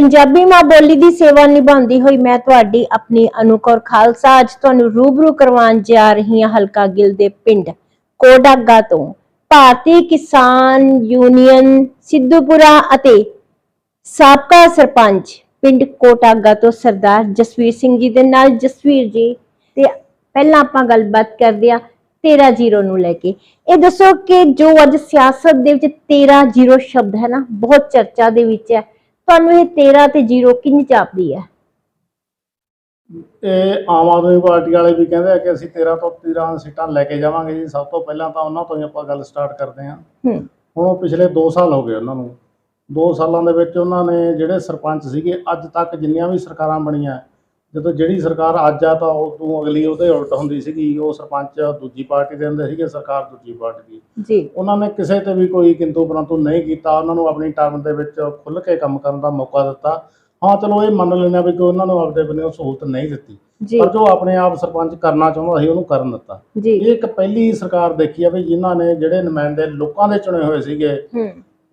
ਪੰਜਾਬੀ ਮਾਂ ਬੋਲੀ ਦੀ ਸੇਵਾ ਨਿਭਾਉਂਦੀ ਹੋਈ ਮੈਂ ਤੁਹਾਡੀ ਆਪਣੀ ਅਨੁਕੌਰ ਖਾਲਸਾ ਅੱਜ ਤੁਹਾਨੂੰ ਰੂਬਰੂ ਕਰਵਾਉਣ ਜਾ ਰਹੀ ਹਾਂ ਹਲਕਾ ਗਿੱਲ ਦੇ ਪਿੰਡ ਕੋਡਾਗਾ ਤੋਂ। ਭਾਰਤੀ ਕਿਸਾਨ ਯੂਨੀਅਨ ਸਿੱਧੂਪੁਰਾ ਅਤੇ ਸਾਬਕਾ ਸਰਪੰਚ ਪਿੰਡ ਕੋਟਾਗਾ ਤੋਂ ਸਰਦਾਰ ਜਸਵੀਰ ਸਿੰਘ ਜੀ ਦੇ ਨਾਲ। ਜਸਵੀਰ ਜੀ, ਤੇ ਪਹਿਲਾਂ ਆਪਾਂ ਗੱਲਬਾਤ ਕਰਦੇ ਆ 13-0 ਨੂੰ ਲੈ ਕੇ। ਇਹ ਦੱਸੋ ਕਿ ਜੋ ਅੱਜ ਸਿਆਸਤ ਦੇ ਵਿੱਚ 13-0 ਸ਼ਬਦ ਹੈ ਨਾ, ਬਹੁਤ ਚਰਚਾ ਦੇ ਵਿੱਚ ਹੈ। ਤੁਹਾਨੂੰ ਇਹ 13 ਤੇ 0 ਕਿੰਨੀ ਚਾਪਦੀ ਹੈ? ਇਹ ਆਮ ਆਦਮੀ ਪਾਰਟੀ ਵਾਲੇ ਵੀ ਕਹਿੰਦੇ ਆ ਕਿ ਅਸੀਂ 13 ਤੋਂ 13 ਸੀਟਾਂ ਲੈ ਕੇ ਜਾਵਾਂਗੇ ਜੀ। ਸਭ ਤੋਂ ਪਹਿਲਾਂ ਤਾਂ ਉਹਨਾਂ ਤੋਂ ਹੀ ਆਪਾਂ ਗੱਲ ਸਟਾਰਟ ਕਰਦੇ ਹਾਂ। ਹੂੰ। ਹੁਣ ਉਹ ਪਿਛਲੇ 2 ਸਾਲ ਹੋ ਗਏ ਉਹਨਾਂ ਨੂੰ। 2 ਸਾਲਾਂ ਦੇ ਵਿੱਚ ਉਹਨਾਂ ਨੇ ਜਿਹੜੇ ਸਰਪੰਚ ਸੀਗੇ ਅੱਜ ਤੱਕ ਜਿੰਨੀਆਂ ਵੀ ਸਰਕਾਰਾਂ ਬਣੀਆਂ ਜਦੋਂ ਜਿਹੜੀ ਸਰਕਾਰ ਅੱਜ ਆ ਤਾਂ ਉਦੋਂ ਅਗਲੀ ਉਹਦੇ ਉਲਟ ਹੁੰਦੀ ਸੀਗੀ ਉਹ ਸਰਪੰਚ ਦੂਜੀ ਪਾਰਟੀ ਦੇ ਹੁੰਦੇ ਸੀਗੇ ਸਰਕਾਰ ਦੂਜੀ ਪਾਰਟੀ ਦੀ। ਜੀ। ਉਹਨਾਂ ਨੇ ਕਿਸੇ ਤੇ ਵੀ ਕੋਈ ਕਿੰਤੂ ਪਰੰਤੂ ਨਹੀਂ ਕੀਤਾ ਉਹਨਾਂ ਨੂੰ ਆਪਣੀ ਟਰਮ ਦੇ ਵਿੱਚ ਖੁੱਲ੍ਹ ਕੇ ਕੰਮ ਕਰਨ ਦਾ ਮੌਕਾ ਦਿੱਤਾ। ਹਾਂ ਚਲੋ ਇਹ ਮੰਨ ਹਾਂ ਵੀ ਕਿ ਉਹਨਾਂ ਨੂੰ ਆਪਦੇ ਬੰਨਿਓ ਸਹੂਲਤ ਨਹੀਂ ਦਿੱਤੀ। ਪਰ ਜੋ ਆਪਣੇ ਆਪ ਸਰਪੰਚ ਕਰਨਾ ਚਾਹੁੰਦਾ ਸੀ ਉਹਨੂੰ ਕਰਨ ਦਿੱਤਾ। ਇਹ ਇੱਕ ਪਹਿਲੀ ਸਰਕਾਰ ਦੇਖੀ ਆ ਵੀ ਜਿਨ੍ਹਾਂ ਨੇ ਜਿਹੜੇ ਨੁਮਾਇੰਦੇ ਲੋਕਾਂ ਦੇ ਚੁਣੇ ਹੋਏ ਸੀਗੇ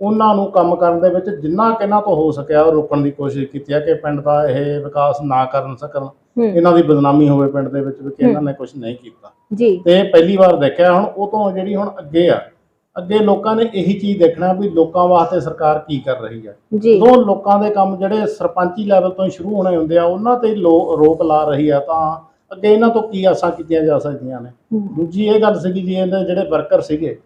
ਉਹਨਾਂ ਨੂੰ ਕੰਮ ਕਰਨ ਦੇ ਵਿੱਚ ਜਿੰਨਾ ਕਿੰਨਾ ਤੋਂ ਹੋ ਸਕਿਆ ਉਹ ਰੋਕਣ ਦੀ ਕੋਸ਼ਿਸ਼ ਕੀਤੀ ਆ ਕਿ ਪਿੰਡ ਦਾ ਇਹ ਵਿਕਾਸ ਨਾ ਕਰਨ ਸਕਣ ਹੂੰ। ਇਹਨਾਂ ਦੀ ਬਦਨਾਮੀ ਹੋਵੇ ਪਿੰਡ ਦੇ ਵਿੱਚ ਵੀ ਕਿ ਇਹਨਾਂ ਨੇ ਕੁਝ ਨਹੀਂ ਕੀਤਾ। ਜੀ। ਤੇ ਪਹਿਲੀ ਵਾਰ ਦੇਖਿਆ ਹੁਣ ਉਹ ਤੋਂ ਜਿਹੜੀ ਹੁਣ ਅੱਗੇ ਆ ਅੱਗੇ ਲੋਕਾਂ ਨੇ ਇਹੀ ਚੀਜ਼ ਦੇਖਣਾ ਵੀ ਲੋਕਾਂ ਵਾਸਤੇ ਸਰਕਾਰ ਕੀ ਕਰ ਰਹੀ ਹੈ ਜਦੋਂ ਲੋਕਾਂ ਦੇ ਕੰਮ ਜਿਹੜੇ ਸਰਪੰਚੀ ਲੈਵਲ ਤੋਂ ਹੀ ਸ਼ੁਰੂ ਹੋਣੇ ਹੁੰਦੇ ਆ ਉਹਨਾਂ ਤੇ ਰੋਕ ਲਾ ਰਹੀ ਆ ਤਾਂ ਅੱਗੇ ਇਹਨਾਂ ਤੋਂ ਕੀ ਆਸਾਂ ਕੀਤੀਆਂ ਜਾ ਸਕਦੀਆਂ ਨੇ। ਹੂੰ, ਦੂਜੀ ਇਹ ਗੱਲ ਸੀਗੀ ਜੀ ਇਹਦੇ ਜਿਹੜੇ ਵਰਕਰ ਸੀਗੇ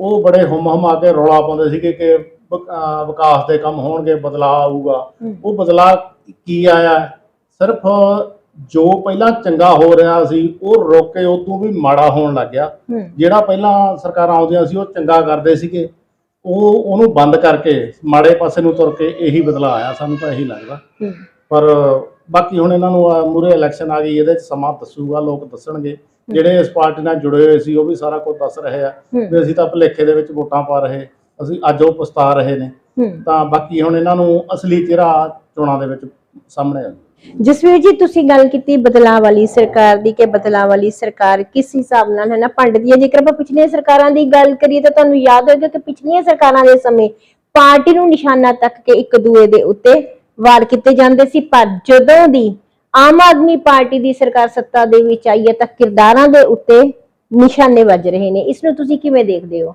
ਉਹ ਬੜੇ ਹੁਮ ਹਮਾ ਕੇ ਰੌਲਾ ਪਾਉਂਦੇ ਸੀਗੇ ਕਿ ਵਿਕ- ਅਹ ਵਿਕਾਸ ਦੇ ਕੰਮ ਹੋਣਗੇ ਬਦਲਾਅ ਆਊਗਾ। ਹੂੰ, ਉਹ ਬਦਲਾਅ ਕੀ ਆਇਆ? ਸਿਰਫ ਜੋ ਪਹਿਲਾਂ ਚੰਗਾ ਹੋ ਰਿਹਾ ਸੀ ਉਹ ਰੁਕ ਕੇ ਉਦੋਂ ਵੀ ਮਾੜਾ ਹੋਣ ਲੱਗ ਗਿਆ। ਹੂੰ। ਜਿਹੜਾ ਪਹਿਲਾਂ ਸਰਕਾਰਾਂ ਆਉਂਦੀਆਂ ਸੀ ਉਹ ਚੰਗਾ ਕਰਦੇ ਸੀਗੇ। ਉਹ ਉਹਨੂੰ ਬੰਦ ਕਰਕੇ ਮਾੜੇ ਪਾਸੇ ਨੂੰ ਤੁਰ ਕੇ ਇਹੀ ਬਦਲਾਅ ਆਇਆ। ਸਾਨੂੰ ਤਾਂ ਇਹੀ ਲੱਗਦਾ। ਹੂੰ। ਪਰ ਬਾਕੀ ਹੁਣ ਇਹਨਾਂ ਨੂੰ ਮੂਰੇ ਇਲੈਕਸ਼ਨ ਆ ਗਈ ਇਹਦੇ 'ਚ ਸਮਾਂ ਦੱਸੂਗਾ ਲੋਕ ਦੱਸਣਗੇ। ਜਿਹੜੇ ਇਸ ਪਾਰਟੀ ਨਾਲ ਜੁੜੇ ਹੋਏ ਸੀ ਉਹ ਵੀ ਸਾਰਾ ਕੁਝ ਦੱਸ ਰਹੇ ਆ ਵੀ ਅਸੀਂ ਤਾਂ ਭੁਲੇਖੇ ਦੇ ਵਿੱਚ ਵੋਟਾਂ ਪਾ ਰਹੇ ਅਸੀਂ ਅੱਜ ਉਹ ਪਛਤਾ ਰਹੇ ਨੇ। ਤਾਂ ਬਾਕੀ ਹੁਣ ਇਹਨਾਂ ਨੂੰ ਅਸਲੀ ਚਿਹਰਾ ਚੋਣਾਂ ਦੇ ਵਿੱਚ ਸਾਹਮਣੇ ਆ। ਜਸਵੀਰ ਜੀ ਤੁਸੀਂ ਗੱਲ ਕੀਤੀ ਬਦਲਾਅ ਵਾਲੀ ਸਰਕਾਰ ਦੀ ਕਿ ਬਦਲਾਅ ਵਾਲੀ ਸਰਕਾਰ ਕਿਸ ਹਿਸਾਬ ਨਾਲ ਹੈ ਨਾ? ਭੰਡਦੀ ਹੈ। ਜੇਕਰ ਆਪਾਂ ਪਿਛਲੀਆਂ ਸਰਕਾਰਾਂ ਦੀ ਗੱਲ ਕਰੀਏ ਤਾਂ ਤੁਹਾਨੂੰ ਯਾਦ ਹੋਏਗਾ ਕਿ ਪਿਛਲੀਆਂ ਸਰਕਾਰਾਂ ਦੇ ਸਮੇਂ ਪਾਰਟੀ ਨੂੰ ਨਿਸ਼ਾਨਾ ਤੱਕ ਕੇ ਇੱਕ ਦੂਏ ਦੇ ਉੱਤੇ ਵਾਰ ਕੀਤੇ ਜਾਂਦੇ ਸੀ ਪਰ ਜਦੋਂ ਦੀ ਆਮ ਆਦਮੀ ਪਾਰਟੀ ਦੀ ਸਰਕਾਰ ਸੱਤਾ ਦੇ ਵਿੱਚ ਆਈ ਹੈ ਤਾਂ ਕਿਰਦਾਰਾਂ ਦੇ ਉੱਤੇ ਨਿਸ਼ਾਨੇ ਵੱਜ ਰਹੇ ਨੇ। ਇਸ ਨੂੰ ਤੁਸੀਂ ਕਿਵੇਂ ਦੇਖਦੇ ਹੋ?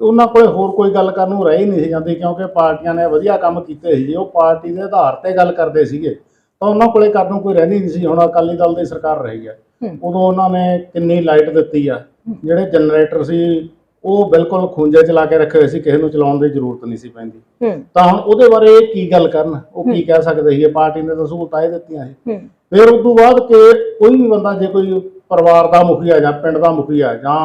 ਉਹਨਾਂ ਕੋਲੇ ਹੋਰ ਕੋਈ ਗੱਲ ਕਰਨ ਨੂੰ ਰਹਿ ਨਹੀਂ ਸੀ ਜਾਂਦੀ ਕਿਉਂਕਿ ਪਾਰਟੀਆਂ ਨੇ ਵਧੀਆ ਕੰਮ ਕੀਤੇ ਸੀ ਉਹ ਪਾਰਟੀ ਦੇ ਆਧਾਰ ਤੇ ਗੱਲ ਕਰਦੇ ਸੀਗੇ। ਤਾਂ ਉਹਨਾਂ ਕੋਲੇ ਕਰਨ ਨੂੰ ਕੋਈ ਰਹਿੰਦੀ ਨਹੀਂ ਸੀ। ਹੁਣ ਅਕਾਲੀ ਦਲ ਦੀ ਸਰਕਾਰ ਰਹੀ ਹੂੰ। ਉਦੋਂ ਉਹਨਾਂ ਨੇ ਕਿੰਨੀ ਲਾਈਟ ਦਿੱਤੀ ਆ। ਜਿਹੜੇ ਜਨਰੇਟਰ ਸੀ ਉਹ ਬਿਲਕੁਲ ਖੂੰਜੇ ਚਲਾ ਕੇ ਰੱਖੇ ਹੋਏ ਸੀ ਕਿਸੇ ਨੂੰ ਚਲਾਉਣ ਦੀ ਜ਼ਰੂਰਤ ਨਹੀਂ ਸੀ ਪੈਂਦੀ। ਤਾਂ ਹੁਣ ਉਹਦੇ ਬਾਰੇ ਇਹ ਕੀ ਗੱਲ ਕਰਨ? ਉਹ ਕੀ ਕਹਿ ਸਕਦੇ ਸੀ? ਇਹ ਪਾਰਟੀ ਨੇ ਤਾਂ ਸਹੂਲਤਾਂ ਇਹ ਦਿੱਤੀਆਂ ਸੀ। ਫਿਰ ਉਸ ਤੋਂ ਬਾਅਦ ਕਿ ਕੋਈ ਵੀ ਬੰਦਾ ਜੇ ਕੋਈ ਪਰਿਵਾਰ ਦਾ ਮੁਖੀ ਆ ਜਾਂ ਪਿੰਡ ਦਾ ਮੁਖੀ ਆ ਜਾਂ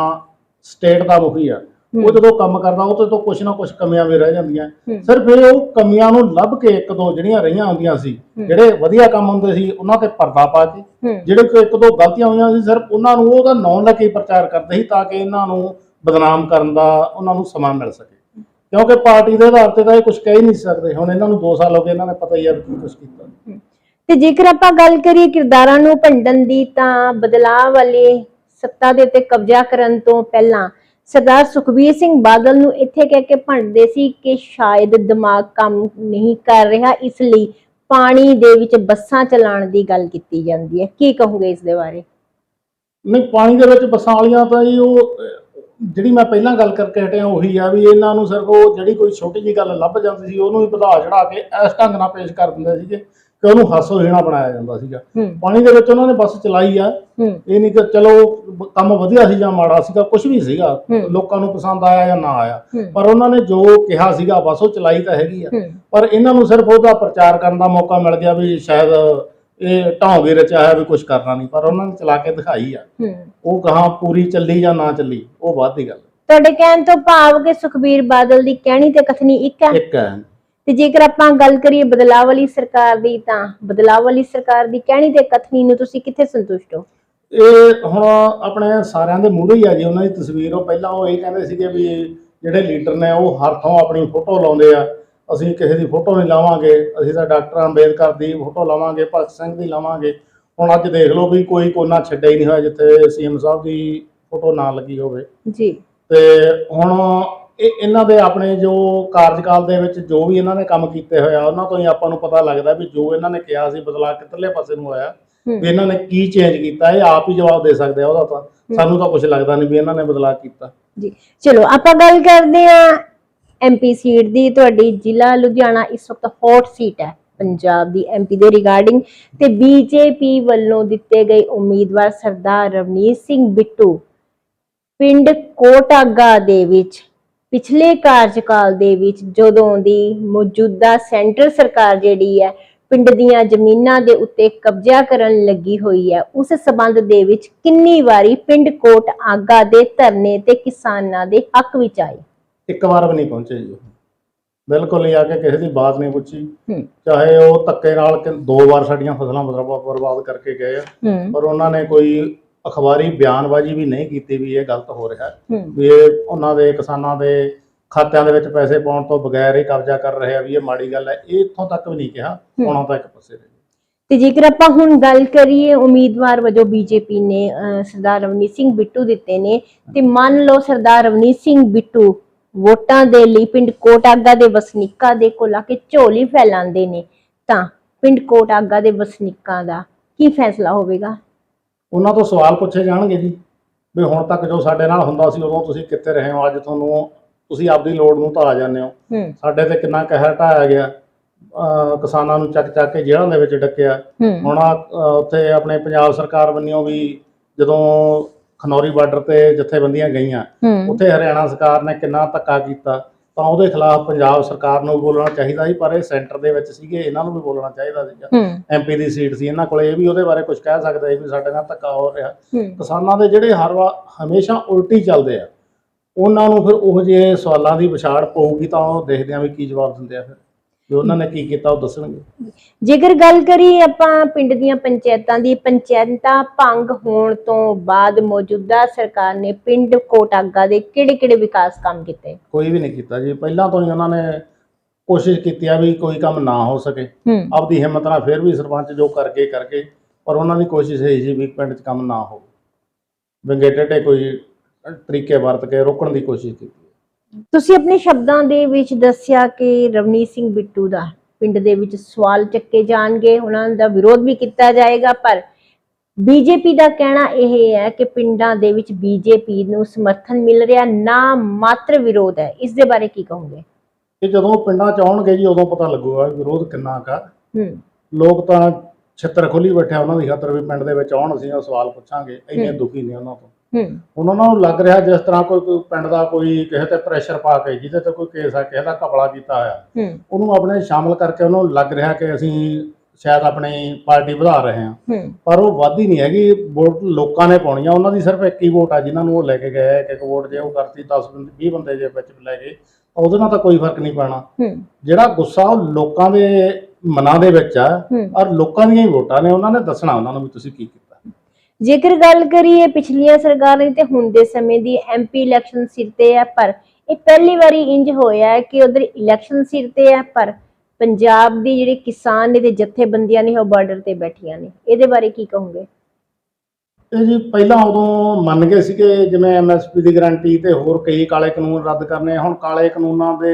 ਸਟੇਟ ਦਾ ਮੁਖੀ ਆ ਉਹ ਜਦੋਂ ਕੰਮ ਕਰਦਾ ਉਹ ਤੇ ਕੁਛ ਨਾ ਕੁਛ ਕਮੀਆਂ ਵੀ ਰਹਿ ਜਾਂਦੀਆਂ। ਸਿਰਫ ਇਹ ਉਹ ਕਮੀਆਂ ਨੂੰ ਲੱਭ ਕੇ ਇੱਕ ਦੋ ਜਿਹੜੀਆਂ ਰਹੀਆਂ ਹੁੰਦੀਆਂ ਸੀ। ਜਿਹੜੇ ਵਧੀਆ ਕੰਮ ਹੁੰਦੇ ਸੀ ਉਹਨਾਂ ਤੇ ਪਰਦਾ ਪਾ ਕੇ ਜਿਹੜੇ ਕੋਈ ਇੱਕ ਦੋ ਗਲਤੀਆਂ ਹੋਈਆਂ ਸੀ ਸਿਰਫ ਉਹਨਾਂ ਨੂੰ ਉਹਦਾ ਨਾਂ ਲੈ ਕੇ ਪ੍ਰਚਾਰ ਕਰਦੇ ਸੀ ਤਾਂ ਕਿ ਇਹਨਾਂ ਨੂੰ ਬਦਨਾਮ ਕਰਨ ਦਾ ਉਹਨਾਂ ਨੂੰ ਸਮਾਂ ਮਿਲ ਸਕੇ। ਕਿਉਂਕਿ ਪਾਰਟੀ ਦੇ ਆਧਾਰ ਤੇ ਤਾਂ ਇਹ ਕੁਝ ਕਹਿ ਹੀ ਨਹੀਂ ਸਕਦੇ। ਹੁਣ ਇਹਨਾਂ ਨੂੰ 2 ਸਾਲ ਹੋ ਗਏ ਇਹਨਾਂ ਨੇ ਪਤਾ ਹੀ ਆ ਕੀ ਕੁਝ ਕੀਤਾ। ਤੇ ਜੇਕਰ ਆਪਾਂ ਗੱਲ ਕਰੀਏ ਕਿਰਦਾਰਾਂ ਨੂੰ ਭੰਡਣ ਦੀ ਤਾਂ ਬਦਲਾਅ ਵਾਲੇ ਸੱਤਾ ਦੇ ਉੱਤੇ ਕਬਜ਼ਾ ਕਰਨ ਤੋਂ ਪਹਿਲਾਂ ਸਰਦਾਰ ਸੁਖਬੀਰ ਸਿੰਘ ਬਾਦਲ ਨੂੰ ਇੱਥੇ ਕਹਿ ਕੇ ਭੰਡਦੇ ਸੀ ਕਿ ਸ਼ਾਇਦ ਦਿਮਾਗ ਕੰਮ ਨਹੀਂ ਕਰ ਰਿਹਾ। ਇਸ ਲਈ ਪਾਣੀ ਦੇ ਵਿੱਚ ਬੱਸਾਂ ਚਲਾਉਣ ਦੀ ਗੱਲ ਕੀਤੀ ਜਾਂਦੀ ਹੈ। ਕੀ ਕਹੋਗੇ ਇਸ ਦੇ ਬਾਰੇ? ਨਹੀਂ ਪਾਣੀ ਦੇ ਵਿੱਚ ਬੱਸਾਂ ਵਾਲੀਆਂ ਤਾਂ ਜੀ ਉਹ ਜਿਹੜੀ ਮੈਂ ਪਹਿਲਾਂ ਗੱਲ ਕਰਕੇ ਹਟਿਆ ਉਹੀ ਆ ਵੀ ਇਹਨਾਂ ਨੂੰ ਸਿਰਫ ਉਹ ਜਿਹੜੀ ਕੋਈ ਛੋਟੀ ਜੀ ਗੱਲ ਲੱਭ ਜਾਂਦੀ ਸੀ ਉਹਨੂੰ ਹੀ ਵਧਾ ਚੜਾ ਕੇ ਇਸ ਢੰਗ ਨਾਲ ਪੇਸ਼ ਕਰ ਦਿੰਦੇ ਸੀਗੇ ਕਿ ਉਹਨੂੰ ਹਾਸੋ ਹੀਣਾ ਬਣਾਇਆ ਜਾਂਦਾ ਸੀਗਾ। ਪਾਣੀ ਦੇ ਵਿੱਚ ਉਹਨਾਂ ਨੇ ਬੱਸ ਚਲਾਈ ਆ। ਇਹ ਨਹੀਂ ਕਿ ਚਲੋ ਕੰਮ ਵਧੀਆ ਸੀ ਜਾਂ ਮਾੜਾ ਸੀਗਾ ਕੁਝ ਵੀ ਸੀਗਾ। ਲੋਕਾਂ ਨੂੰ ਪਸੰਦ ਆਇਆ ਜਾਂ ਨਾ ਆਇਆ। ਪਰ ਉਹਨਾਂ ਨੇ ਜੋ ਕਿਹਾ ਸੀਗਾ ਬਸ ਉਹ ਚਲਾਈ ਤਾਂ ਹੈਗੀ ਆ। ਪਰ ਇਹਨਾਂ ਨੂੰ ਸਿਰਫ ਉਹਦਾ ਪ੍ਰਚਾਰ ਕਰਨ ਦਾ ਮੌਕਾ ਮਿਲ ਗਿਆ ਵੀ ਸ਼ਾਇਦ ਇਹ ਢੌਂਗੇ ਰਚਿਆ ਹੈ ਵੀ ਕੁਝ ਕਰਨਾ ਨਹੀਂ ਪਰ ਉਹਨਾਂ ਨੇ ਚਲਾ ਕੇ ਦਿਖਾਈ ਆ। ਹੂੰ। ਉਹ ਕਹਾਂ ਪੂਰੀ ਚੱਲੀ ਜਾਂ ਨਾ ਚੱਲੀ ਉਹ ਬਾਅਦ ਦੀ ਗੱਲ। ਤੁਹਾਡੇ ਕਹਿਣ ਤੋਂ ਭਾਵ ਕਿ ਸੁਖਬੀਰ ਬਾਦਲ ਦੀ ਕਹਿਣੀ ਤੇ ਕਥਨੀ ਇੱਕ ਹੈ? ਇੱਕ ਹੈ। ਤੇ ਜੇਕਰ ਆਪਾਂ ਗੱਲ ਕਰੀਏ ਬਦਲਾਅ ਵਾਲੀ ਸਰਕਾਰ ਦੀ ਤਾਂ ਬਦਲਾਅ ਵਾਲੀ ਸਰਕਾਰ ਦੀ ਕਹਿਣੀ ਤੇ ਕਥਨੀ ਨੂੰ ਤੁਸੀਂ ਕਿੱਥੇ ਸੰਤੁਸ਼ਟ ਹੋ? ਇਹ ਹੁਣ ਆਪਣੇ ਸਾਰਿਆਂ ਦੇ ਮੂਹਰੇ ਹੀ ਆ ਜੀ ਉਹਨਾਂ ਦੀ ਤਸਵੀਰ। ਉਹ ਪਹਿਲਾਂ ਉਹ ਇਹ ਕਹਿੰਦੇ ਸੀਗੇ ਵੀ ਜਿਹੜੇ ਲੀਡਰ ਨੇ ਉਹ ਹਰ ਥਾਂ ਆਪਣੀ ਫੋਟੋ ਲਾਉਂਦੇ ਆ। ਅਸੀਂ ਕਿਸੇ ਦੀ ਫੋਟੋ ਨਹੀਂ ਲਾਵਾਂਗੇ ਅਸੀਂ ਤਾਂ ਡਾਕਟਰ ਅੰਬੇਦਕਰ ਦੀ ਫੋਟੋ ਲਾਵਾਂਗੇ ਭਗਤ ਸਿੰਘ ਦੀ ਲਾਵਾਂਗੇ। ਹੁਣ ਅੱਜ ਦੇਖ ਲਓ ਵੀ ਕੋਈ ਕੋਨਾ ਛੱਡਿਆ ਹੀ ਨਹੀਂ ਹੋਇਆ ਜਿੱਥੇ ਸੀਐਮ ਸਾਹਿਬ ਦੀ ਫੋਟੋ ਨਾ ਲੱਗੀ ਹੋਵੇ। ਜੀ। ਤੇ ਹੁਣ ਇਹ ਇਹਨਾਂ ਦੇ ਆਪਣੇ ਜੋ ਕਾਰਜਕਾਲ ਦੇ ਵਿੱਚ ਜੋ ਵੀ ਇਹਨਾਂ ਨੇ ਕੰਮ ਕੀਤੇ ਹੋਇਆ ਉਹਨਾਂ ਤੋਂ ਹੀ ਆਪਾਂ ਨੂੰ ਪਤਾ ਲੱਗਦਾ ਵੀ ਜੋ ਇਹਨਾਂ ਨੇ ਕਿਹਾ ਸੀ ਬਦਲਾਅ ਕਿੱਧਰਲੇ ਪਾਸੇ ਨੂੰ ਆਇਆ। ਵੀ ਇਹਨਾਂ ਨੇ ਕੀ ਚੇਂਜ ਕੀਤਾ ਇਹ ਆਪ ਹੀ ਜਵਾਬ ਦੇ ਸਕਦੇ ਆ ਉਹਦਾ ਤਾਂ। ਸਾਨੂੰ ਤਾਂ ਕੁਝ ਲੱਗਦਾ ਨਹੀਂ ਵੀ ਇਹਨਾਂ ਨੇ ਬਦਲਾਅ ਕੀਤਾ। ਜੀ। ਚਲੋ ਆਪਾਂ ਗੱਲ ਕਰਦੇ ਹਾਂ ਐਮਪੀ ਸੀਟ ਦੀ ਤੁਹਾਡੀ ਜ਼ਿਲ੍ਹਾ ਲੁਧਿਆਣਾ ਇਸ ਵਕਤ ਹੌਟ ਸੀਟ ਹੈ। ਪੰਜਾਬ ਦੀ ਐਮਪੀ ਦੇ ਰਿਗਾਰਡਿੰਗ ਤੇ ਬੀਜੇਪੀ ਵੱਲੋਂ ਦਿੱਤੇ ਗਏ ਉਮੀਦਵਾਰ ਸਰਦਾਰ ਰਵਨੀਤ ਸਿੰਘ ਬਿੱਟੂ ਪਿੰਡ ਕੋਟਾਗਾ ਦੇ ਵਿੱਚ, ਪਿਛਲੇ ਕਾਰਜਕਾਲ ਦੇ ਵਿੱਚ ਜਦੋਂ ਦੀ ਮੌਜੂਦਾ ਸੈਂਟਰ ਸਰਕਾਰ ਜਿਹੜੀ ਹੈ, ਪਿੰਡ ਦੀਆਂ ਜ਼ਮੀਨਾਂ ਦੇ ਉੱਤੇ ਕਬਜ਼ਾ ਕਰਨ ਲੱਗੀ ਹੋਈ ਹੈ, ਉਸ ਸਬੰਧ ਦੇ ਵਿੱਚ ਕਿੰਨੀ ਵਾਰੀ ਪਿੰਡ ਕੋਟ ਆਗਾ ਦੇ ਧਰਨੇ ਤੇ ਕਿਸਾਨਾਂ ਦੇ ਹੱਕ ਵਿੱਚ ਆਏ? ਇੱਕ ਵਾਰ ਵੀ ਨਹੀਂ ਪਹੁੰਚੇ ਜੀ ਉਹ। ਬਿਲਕੁਲ ਹੀ ਆ ਕੇ ਕਿਸੇ ਦੀ ਬਾਤ ਨਹੀਂ ਪੁੱਛੀ। ਹੂੰ। ਚਾਹੇ ਉਹ ਧੱਕੇ ਨਾਲ ਕਿ- ਦੋ ਵਾਰ ਸਾਡੀਆਂ ਫਸਲਾਂ ਬਰਬਾ- ਬਰਬਾਦ ਕਰਕੇ ਗਏ ਆ। ਹੂੰ। ਪਰ ਉਹਨਾਂ ਨੇ ਕੋਈ ਅਖਬਾਰੀ ਬਿਆਨਬਾਜ਼ੀ ਵੀ ਨਹੀਂ ਕੀਤੀ ਵੀ ਇਹ ਗਲਤ ਹੋ ਰਿਹਾ। ਹੈ। ਹੂੰ ਵੀ ਇਹ ਉਹਨਾਂ ਦੇ ਕਿਸਾਨਾਂ ਦੇ ਖਾਤਿਆਂ ਦੇ ਵਿੱਚ ਪੈਸੇ ਪਾਉਣ ਤੋਂ ਬਗੈਰ ਹੀ ਕਬਜ਼ਾ ਕਰ ਰਹੇ ਆ ਵੀ ਇਹ ਮਾੜੀ ਗੱਲ ਹੈ। ਇਹ ਇੱਥੋਂ ਤੱਕ ਵੀ ਨਹੀਂ ਕਿਹਾ। ਹੂੰ। ਉਹਨਾਂ ਤਾਂ ਇੱਕ ਪਾਸੇ ਰਹਿ। ਤੇ ਜੇਕਰ ਆਪਾਂ ਹੁਣ ਗੱਲ ਕਰੀਏ ਉਮੀਦਵਾਰ ਵਜੋਂ ਬੀਜੇਪੀ ਨੇ ਅਹ, ਸਰਦਾਰ ਰਵਨੀਤ ਸਿੰਘ ਬਿੱਟੂ ਦਿੱਤੇ ਨੇ। ਤੇ ਮੰਨ ਲਓ ਸਰਦਾਰ ਰਵਨੀਤ ਸਿੰਘ ਬਿੱਟੂ ਵੋਟਾਂ ਦੇ ਲਈ ਪਿੰਡ ਕੋਟਾਗਾ ਦੇ ਵਸਨੀਕਾਂ ਦੇ ਕੋਲ ਆ ਕੇ ਝੋਲੀ ਫੈਲਾਉਂਦੇ ਨੇ। ਤਾਂ ਪਿੰਡ ਕੋਟਾਗਾ ਦੇ ਵਸਨੀਕਾਂ ਦਾ ਕੀ ਫੈਸਲਾ ਹੋਵੇਗਾ? ਉਹਨਾਂ ਤੋਂ ਸਵਾਲ ਪੁੱਛੇ ਜਾਣਗੇ ਜੀ ਵੀ ਹੁਣ ਤੱਕ ਜੋ ਸਾਡੇ ਨਾਲ ਹੁੰਦਾ ਸੀ ਉਦੋਂ ਤੁਸੀਂ ਕਿੱਥੇ ਰਹੇ ਹੋ? ਅੱਜ ਤੁਹਾਨੂੰ ਤੁਸੀਂ ਆਪਦੀ ਲੋੜ ਨੂੰ ਤਾਂ ਆ ਜਾਂਦੇ ਹੋ। ਹੂੰ। ਸਾਡੇ ਤੇ ਕਿੰਨਾ ਕਹਿਰ ਢਾਇਆ ਗਿਆ। ਅਹ ਕਿਸਾਨਾਂ ਨੂੰ ਚੱਕ ਚੱਕ ਕੇ ਜੇਲ੍ਹਾਂ ਦੇ ਵਿੱਚ ਡੱਕਿਆ। ਹੂੰ। ਹੁਣ ਅਹ, ਉੱਥੇ ਆਪਣੇ ਪੰਜਾਬ ਸਰਕਾਰ ਵੱਲੋਂ ਵੀ ਜਦੋਂ ਖਨੌਰੀ ਬਾਰਡਰ ਤੇ ਜਥੇਬੰਦੀਆਂ ਗਈਆਂ। ਉੱਥੇ ਹਰਿਆਣਾ ਸਰਕਾਰ ਨੇ ਕਿੰਨਾ ਧੱਕਾ ਕੀਤਾ ਤਾਂ ਉਹਦੇ ਖਿਲਾਫ ਪੰਜਾਬ ਸਰਕਾਰ ਨੂੰ ਬੋਲਣਾ ਚਾਹੀਦਾ ਸੀ ਪਰ ਇਹ ਸੈਂਟਰ ਦੇ ਵਿੱਚ ਸੀਗੇ ਇਹਨਾਂ ਨੂੰ ਵੀ ਬੋਲਣਾ ਚਾਹੀਦਾ ਸੀਗਾ। ਐਮਪੀ ਦੀ ਸੀਟ ਸੀ ਇਹਨਾਂ ਕੋਲੇ ਇਹ ਵੀ ਉਹਦੇ ਬਾਰੇ ਕੁਝ ਕਹਿ ਸਕਦੇ ਸੀ ਵੀ ਸਾਡੇ ਨਾਲ ਧੱਕਾ ਹੋ ਰਿਹਾ। ਕਿਸਾਨਾਂ ਦੇ ਜਿਹੜੇ ਹਰ ਵਾ ਹਮੇਸ਼ਾ ਉਲਟੀ ਚੱਲਦੇ ਆ। ਉਹਨਾਂ ਨੂੰ ਫਿਰ ਉਹ ਜਿਹੇ ਸਵਾਲਾਂ ਦੀ ਵਿਛਾੜ ਪਊਗੀ ਤਾਂ ਉਹ ਦੇਖਦੇ ਆ ਵੀ ਕੀ ਜਵਾਬ ਦਿੰਦੇ ਆ ਫਿਰ। ਵੀ ਉਹਨਾਂ ਨੇ ਕੀ ਕੀਤਾ ਉਹ ਦੱਸਣਗੇ। ਜੇਕਰ ਗੱਲ ਕਰੀਏ ਆਪਾਂ ਪਿੰਡ ਦੀਆਂ ਪੰਚਾਇਤਾਂ ਦੀ ਪੰਚਾਇਤਾਂ ਭੰਗ ਹੋਣ ਤੋਂ ਬਾਅਦ ਮੌਜੂਦਾ ਸਰਕਾਰ ਨੇ ਪਿੰਡ ਕੋਟਾਗਾ ਦੇ ਕਿਹੜੇ-ਕਿਹੜੇ ਵਿਕਾਸ ਕੰਮ ਕੀਤੇ? ਕੋਈ ਵੀ ਨਹੀਂ ਕੀਤਾ ਜੀ। ਪਹਿਲਾਂ ਤੋਂ ਹੀ ਉਹਨਾਂ ਨੇ ਕੋਸ਼ਿਸ਼ ਕੀਤੀ ਆ ਵੀ ਕੋਈ ਕੰਮ ਨਾ ਹੋ ਸਕੇ। ਹੂੰ। ਆਪਦੀ ਹਿੰਮਤ ਨਾਲ ਫਿਰ ਵੀ ਸਰਪੰਚ ਜੋ ਕਰਕੇ ਕਰਕੇ ਪਰ ਉਹਨਾਂ ਦੀ ਕੋਸ਼ਿਸ਼ ਇਹ ਸੀ ਵੀ ਪਿੰਡ 'ਚ ਕੰਮ ਨਾ ਹੋਵੇ। ਵਿੰਗੇ ਟੇਢੇ ਕੋਈ ਤਰੀਕੇ ਵਰਤ ਕੇ ਰੋਕਣ ਦੀ ਕੋਸ਼ਿਸ਼ ਕੀਤੀ। ਤੁਸੀਂ ਆਪਣੇ ਸ਼ਬਦਾਂ ਦੇ ਵਿੱਚ ਦੱਸਿਆ ਕਿ ਰਵਨੀਤ ਸਿੰਘ ਬਿੱਟੂ ਦਾ ਪਿੰਡ ਦੇ ਵਿੱਚ ਸਵਾਲ ਚੱਕੇ ਜਾਣਗੇ ਉਹਨਾਂ ਦਾ ਵਿਰੋਧ ਵੀ ਕੀਤਾ ਜਾਏਗਾ ਪਰ ਬੀਜੇਪੀ ਦਾ ਕਹਿਣਾ ਇਹ ਹੈ ਕਿ ਪਿੰਡਾਂ ਦੇ ਵਿੱਚ ਬੀਜੇਪੀ ਨੂੰ ਸਮਰਥਨ ਮਿਲ ਰਿਹਾ ਨਾ ਮਾਤਰ ਵਿਰੋਧ ਹੈ। ਇਸ ਦੇ ਬਾਰੇ ਕੀ ਕਹੋਗੇ? ਇਹ ਜਦੋਂ ਪਿੰਡਾਂ 'ਚ ਆਉਣਗੇ ਜੀ ਉਦੋਂ ਪਤਾ ਲੱਗੂਗਾ ਵਿਰੋਧ ਕਿੰਨਾ ਕਾ ਲੋਕ ਤਾਂ ਛਿੱਤਰ ਖੋਲੀ ਬੈਠੇ ਉਹਨਾਂ ਦੀ ਖਾਤਰ ਵੀ ਪਿੰਡ ਦੇ ਵਿੱਚ ਆਉਣ ਅਸੀਂ ਉਹ ਸਵਾਲ ਪੁੱਛਾਂਗੇ। ਇੰਨੇ। ਦੁਖੀ ਨੇ ਉਹਨਾਂ ਤੋਂ। ਉਹਨਾਂ ਨੂੰ ਲੱਗ ਰਿਹਾ ਜਿਸ ਤਰ੍ਹਾਂ ਕੋਈ ਕੋਈ ਪਿੰਡ ਦਾ ਕੋਈ ਕਿਸੇ ਤੇ ਪ੍ਰੈਸ਼ਰ ਪਾ ਕੇ ਜਿਹਦੇ ਤੇ ਕੋਈ ਕੇਸ ਆ ਕਿਸੇ ਦਾ ਕਪੜਾ ਕੀਤਾ ਹੋਇਆ। ਉਹਨੂੰ ਆਪਣੇ ਸ਼ਾਮਲ ਕਰਕੇ ਉਹਨੂੰ ਲੱਗ ਰਿਹਾ ਕਿ ਅਸੀਂ ਸ਼ਾਇਦ ਆਪਣੀ ਪਾਰਟੀ ਵਧਾ ਰਹੇ ਹਾਂ। ਪਰ ਉਹ ਵਾਧੀ ਨਹੀਂ ਹੈਗੀ ਵੋਟ ਲੋਕਾਂ ਨੇ ਪਾਉਣੀ ਆ। ਉਹਨਾਂ ਦੀ ਸਿਰਫ ਇੱਕ ਹੀ ਵੋਟ ਆ ਜਿਨ੍ਹਾਂ ਨੂੰ ਉਹ ਲੈ ਕੇ ਗਏ ਇੱਕ ਇੱਕ ਵੋਟ ਜੇ ਉਹ ਕਰਤੀ 10 20 ਬੰਦੇ ਜੇ ਵਿੱਚ ਲੈ ਗਏ ਉਹਦੇ ਨਾਲ ਤਾਂ ਕੋਈ ਫ਼ਰਕ ਨਹੀਂ ਪੈਣਾ। ਜਿਹੜਾ ਗੁੱਸਾ ਉਹ ਲੋਕਾਂ ਦੇ ਮਨਾਂ ਦੇ ਵਿੱਚ ਆ ਔਰ ਲੋਕਾਂ ਦੀਆਂ ਹੀ ਵੋਟਾਂ ਨੇ ਉਹਨਾਂ ਨੇ ਦੱਸਣਾ ਉਹਨਾਂ ਨੂੰ ਵੀ ਤੁਸੀਂ ਕੀ ਕੀਤਾ। ਜੇਕਰ ਗੱਲ ਕਰੀਏ ਪਿਛਲੀਆਂ ਸਰਕਾਰਾਂ ਤੇ ਹੁਣ ਦੇ ਸਮੇਂ ਦੀ ਐਮਪੀ ਇਲੈਕਸ਼ਨ ਸਿਰ ਤੇ ਹੈ, ਪਰ ਇਹ ਪਹਿਲੀ ਵਾਰੀ ਇੰਜ ਹੋਇਆ ਹੈ ਕਿ ਉਧਰ ਇਲੈਕਸ਼ਨ ਸਿਰ ਤੇ ਹੈ, ਪਰ ਪੰਜਾਬ ਦੀ ਜਿਹੜੇ ਕਿਸਾਨ ਨੇ ਤੇ ਜਥੇਬੰਦੀਆਂ ਨੇ ਉਹ ਬਾਰਡਰ ਤੇ ਬੈਠੀਆਂ ਨੇ। ਇਹਦੇ ਬਾਰੇ ਕੀ ਕਹੋਗੇ? ਇਹ ਜੀ ਪਹਿਲਾਂ ਉਦੋਂ ਮੰਨ ਗਏ ਸੀਗੇ, ਜਿਵੇਂ ਐਮਐਸਪੀ ਦੀ ਗਾਰੰਟੀ ਤੇ ਹੋਰ ਕਈ ਕਾਲੇ ਕਾਨੂੰਨ ਰੱਦ ਕਰਨੇ ਹੁਣ ਕਾਲੇ ਕਾਨੂੰਨਾਂ ਦੇ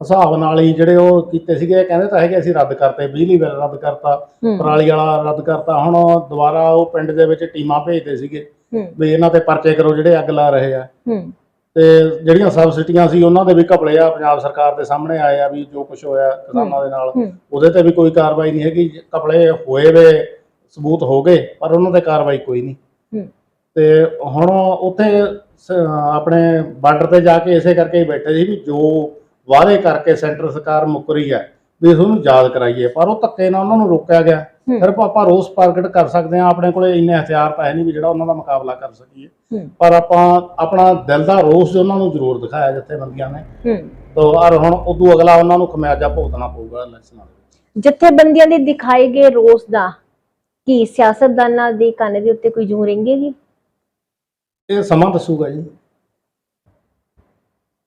ਹਿਸਾਬ ਨਾਲ ਹੀ ਜਿਹੜੇ ਉਹ ਕੀਤੇ ਸੀਗੇ ਕਹਿੰਦੇ ਤਾਂ ਹੈਗੇ ਅਸੀਂ ਰੱਦ ਕਰਤੇ ਬਿਜਲੀ ਬਿੱਲ ਰੱਦ ਕਰਤਾ ਪਰਾਲੀ ਵਾਲਾ ਰੱਦ ਕਰਤਾ ਹੁਣ ਦੁਬਾਰਾ ਉਹ ਪਿੰਡ ਦੇ ਵਿੱਚ ਟੀਮਾਂ ਭੇਜਦੇ ਸੀਗੇ ਵੀ ਇਹਨਾਂ ਤੇ ਪਰਚੇ ਕਰੋ ਜਿਹੜੇ ਅੱਗ ਲਾ ਰਹੇ ਆ। ਤੇ ਜਿਹੜੀਆਂ ਸਬਸਿਡੀਆਂ ਸੀ ਉਹਨਾਂ ਦੇ ਵੀ ਘਪਲੇ ਆ ਪੰਜਾਬ ਸਰਕਾਰ ਦੇ ਸਾਹਮਣੇ ਆਏ ਆ ਵੀ ਜੋ ਕੁਝ ਹੋਇਆ ਕਿਸਾਨਾਂ ਦੇ ਨਾਲ ਉਹਦੇ ਤੇ ਵੀ ਕੋਈ ਕਾਰਵਾਈ ਨਹੀਂ ਹੈਗੀ ਘਪਲੇ ਹੋਏ ਵੇ ਸਬੂਤ ਹੋ ਗਏ ਪਰ ਉਹਨਾਂ ਤੇ ਕਾਰਵਾਈ ਕੋਈ ਨਹੀਂ। ਤੇ ਹੁਣ ਉੱਥੇ ਆਪਣੇ ਬਾਰਡਰ ਤੇ ਜਾ ਕੇ ਇਸੇ ਕਰਕੇ ਹੀ ਬੈਠੇ ਸੀ ਵੀ ਜੋ ਵਾਅਦੇ ਕਰਕੇ ਸੈਂਟਰ ਸਰਕਾਰ ਮੁੱਕਰੀ ਹੈ ਵੀ ਇਸ ਨੂੰ ਯਾਦ ਕਰਾਈਏ ਪਰ ਉਹ ਧੱਕੇ ਨਾਲ ਉਹਨਾਂ ਨੂੰ ਰੋਕਿਆ ਗਿਆ। ਸਿਰਫ ਆਪਾਂ ਰੋਸ ਪ੍ਰਗਟ ਕਰ ਸਕਦੇ ਹਾਂ ਆਪਣੇ ਕੋਲੇ ਇੰਨੇ ਹਥਿਆਰ ਤਾਂ ਹੈ ਨਹੀਂ ਵੀ ਜਿਹੜਾ ਉਹਨਾਂ ਦਾ ਮੁਕਾਬਲਾ ਕਰ ਸਕੀਏ। ਪਰ ਆਪਾਂ ਆਪਣਾ ਦਿਲ ਦਾ ਰੋਸ ਉਹਨਾਂ ਨੂੰ ਜ਼ਰੂਰ ਦਿਖਾਇਆ ਜਿੱਥੇ ਬੰਦੀਆਂ ਨੇ ਤੋ ਔਰ ਹੁਣ ਉਦੋਂ ਅਗਲਾ ਉਹਨਾਂ ਨੂੰ ਖਮਿਆਜਾ ਭੁਗਤਣਾ ਪਊਗਾ ਇਲੈਕਸ਼ਨਾਂ ਵਿੱਚ। ਜਥੇਬੰਦੀਆਂ ਦੇ ਦਿਖਾਏ ਗਏ ਰੋਸ ਦਾ ਕੀ ਸਿਆਸਤਦਾਨਾਂ ਦੇ ਕੰਨ ਦੇ ਉੱਤੇ ਕੋਈ ਜੂੰ ਰਿੰਗੇਗੀ ਇਹ ਸਮਾਂ ਦੱਸੂਗਾ ਜੀ।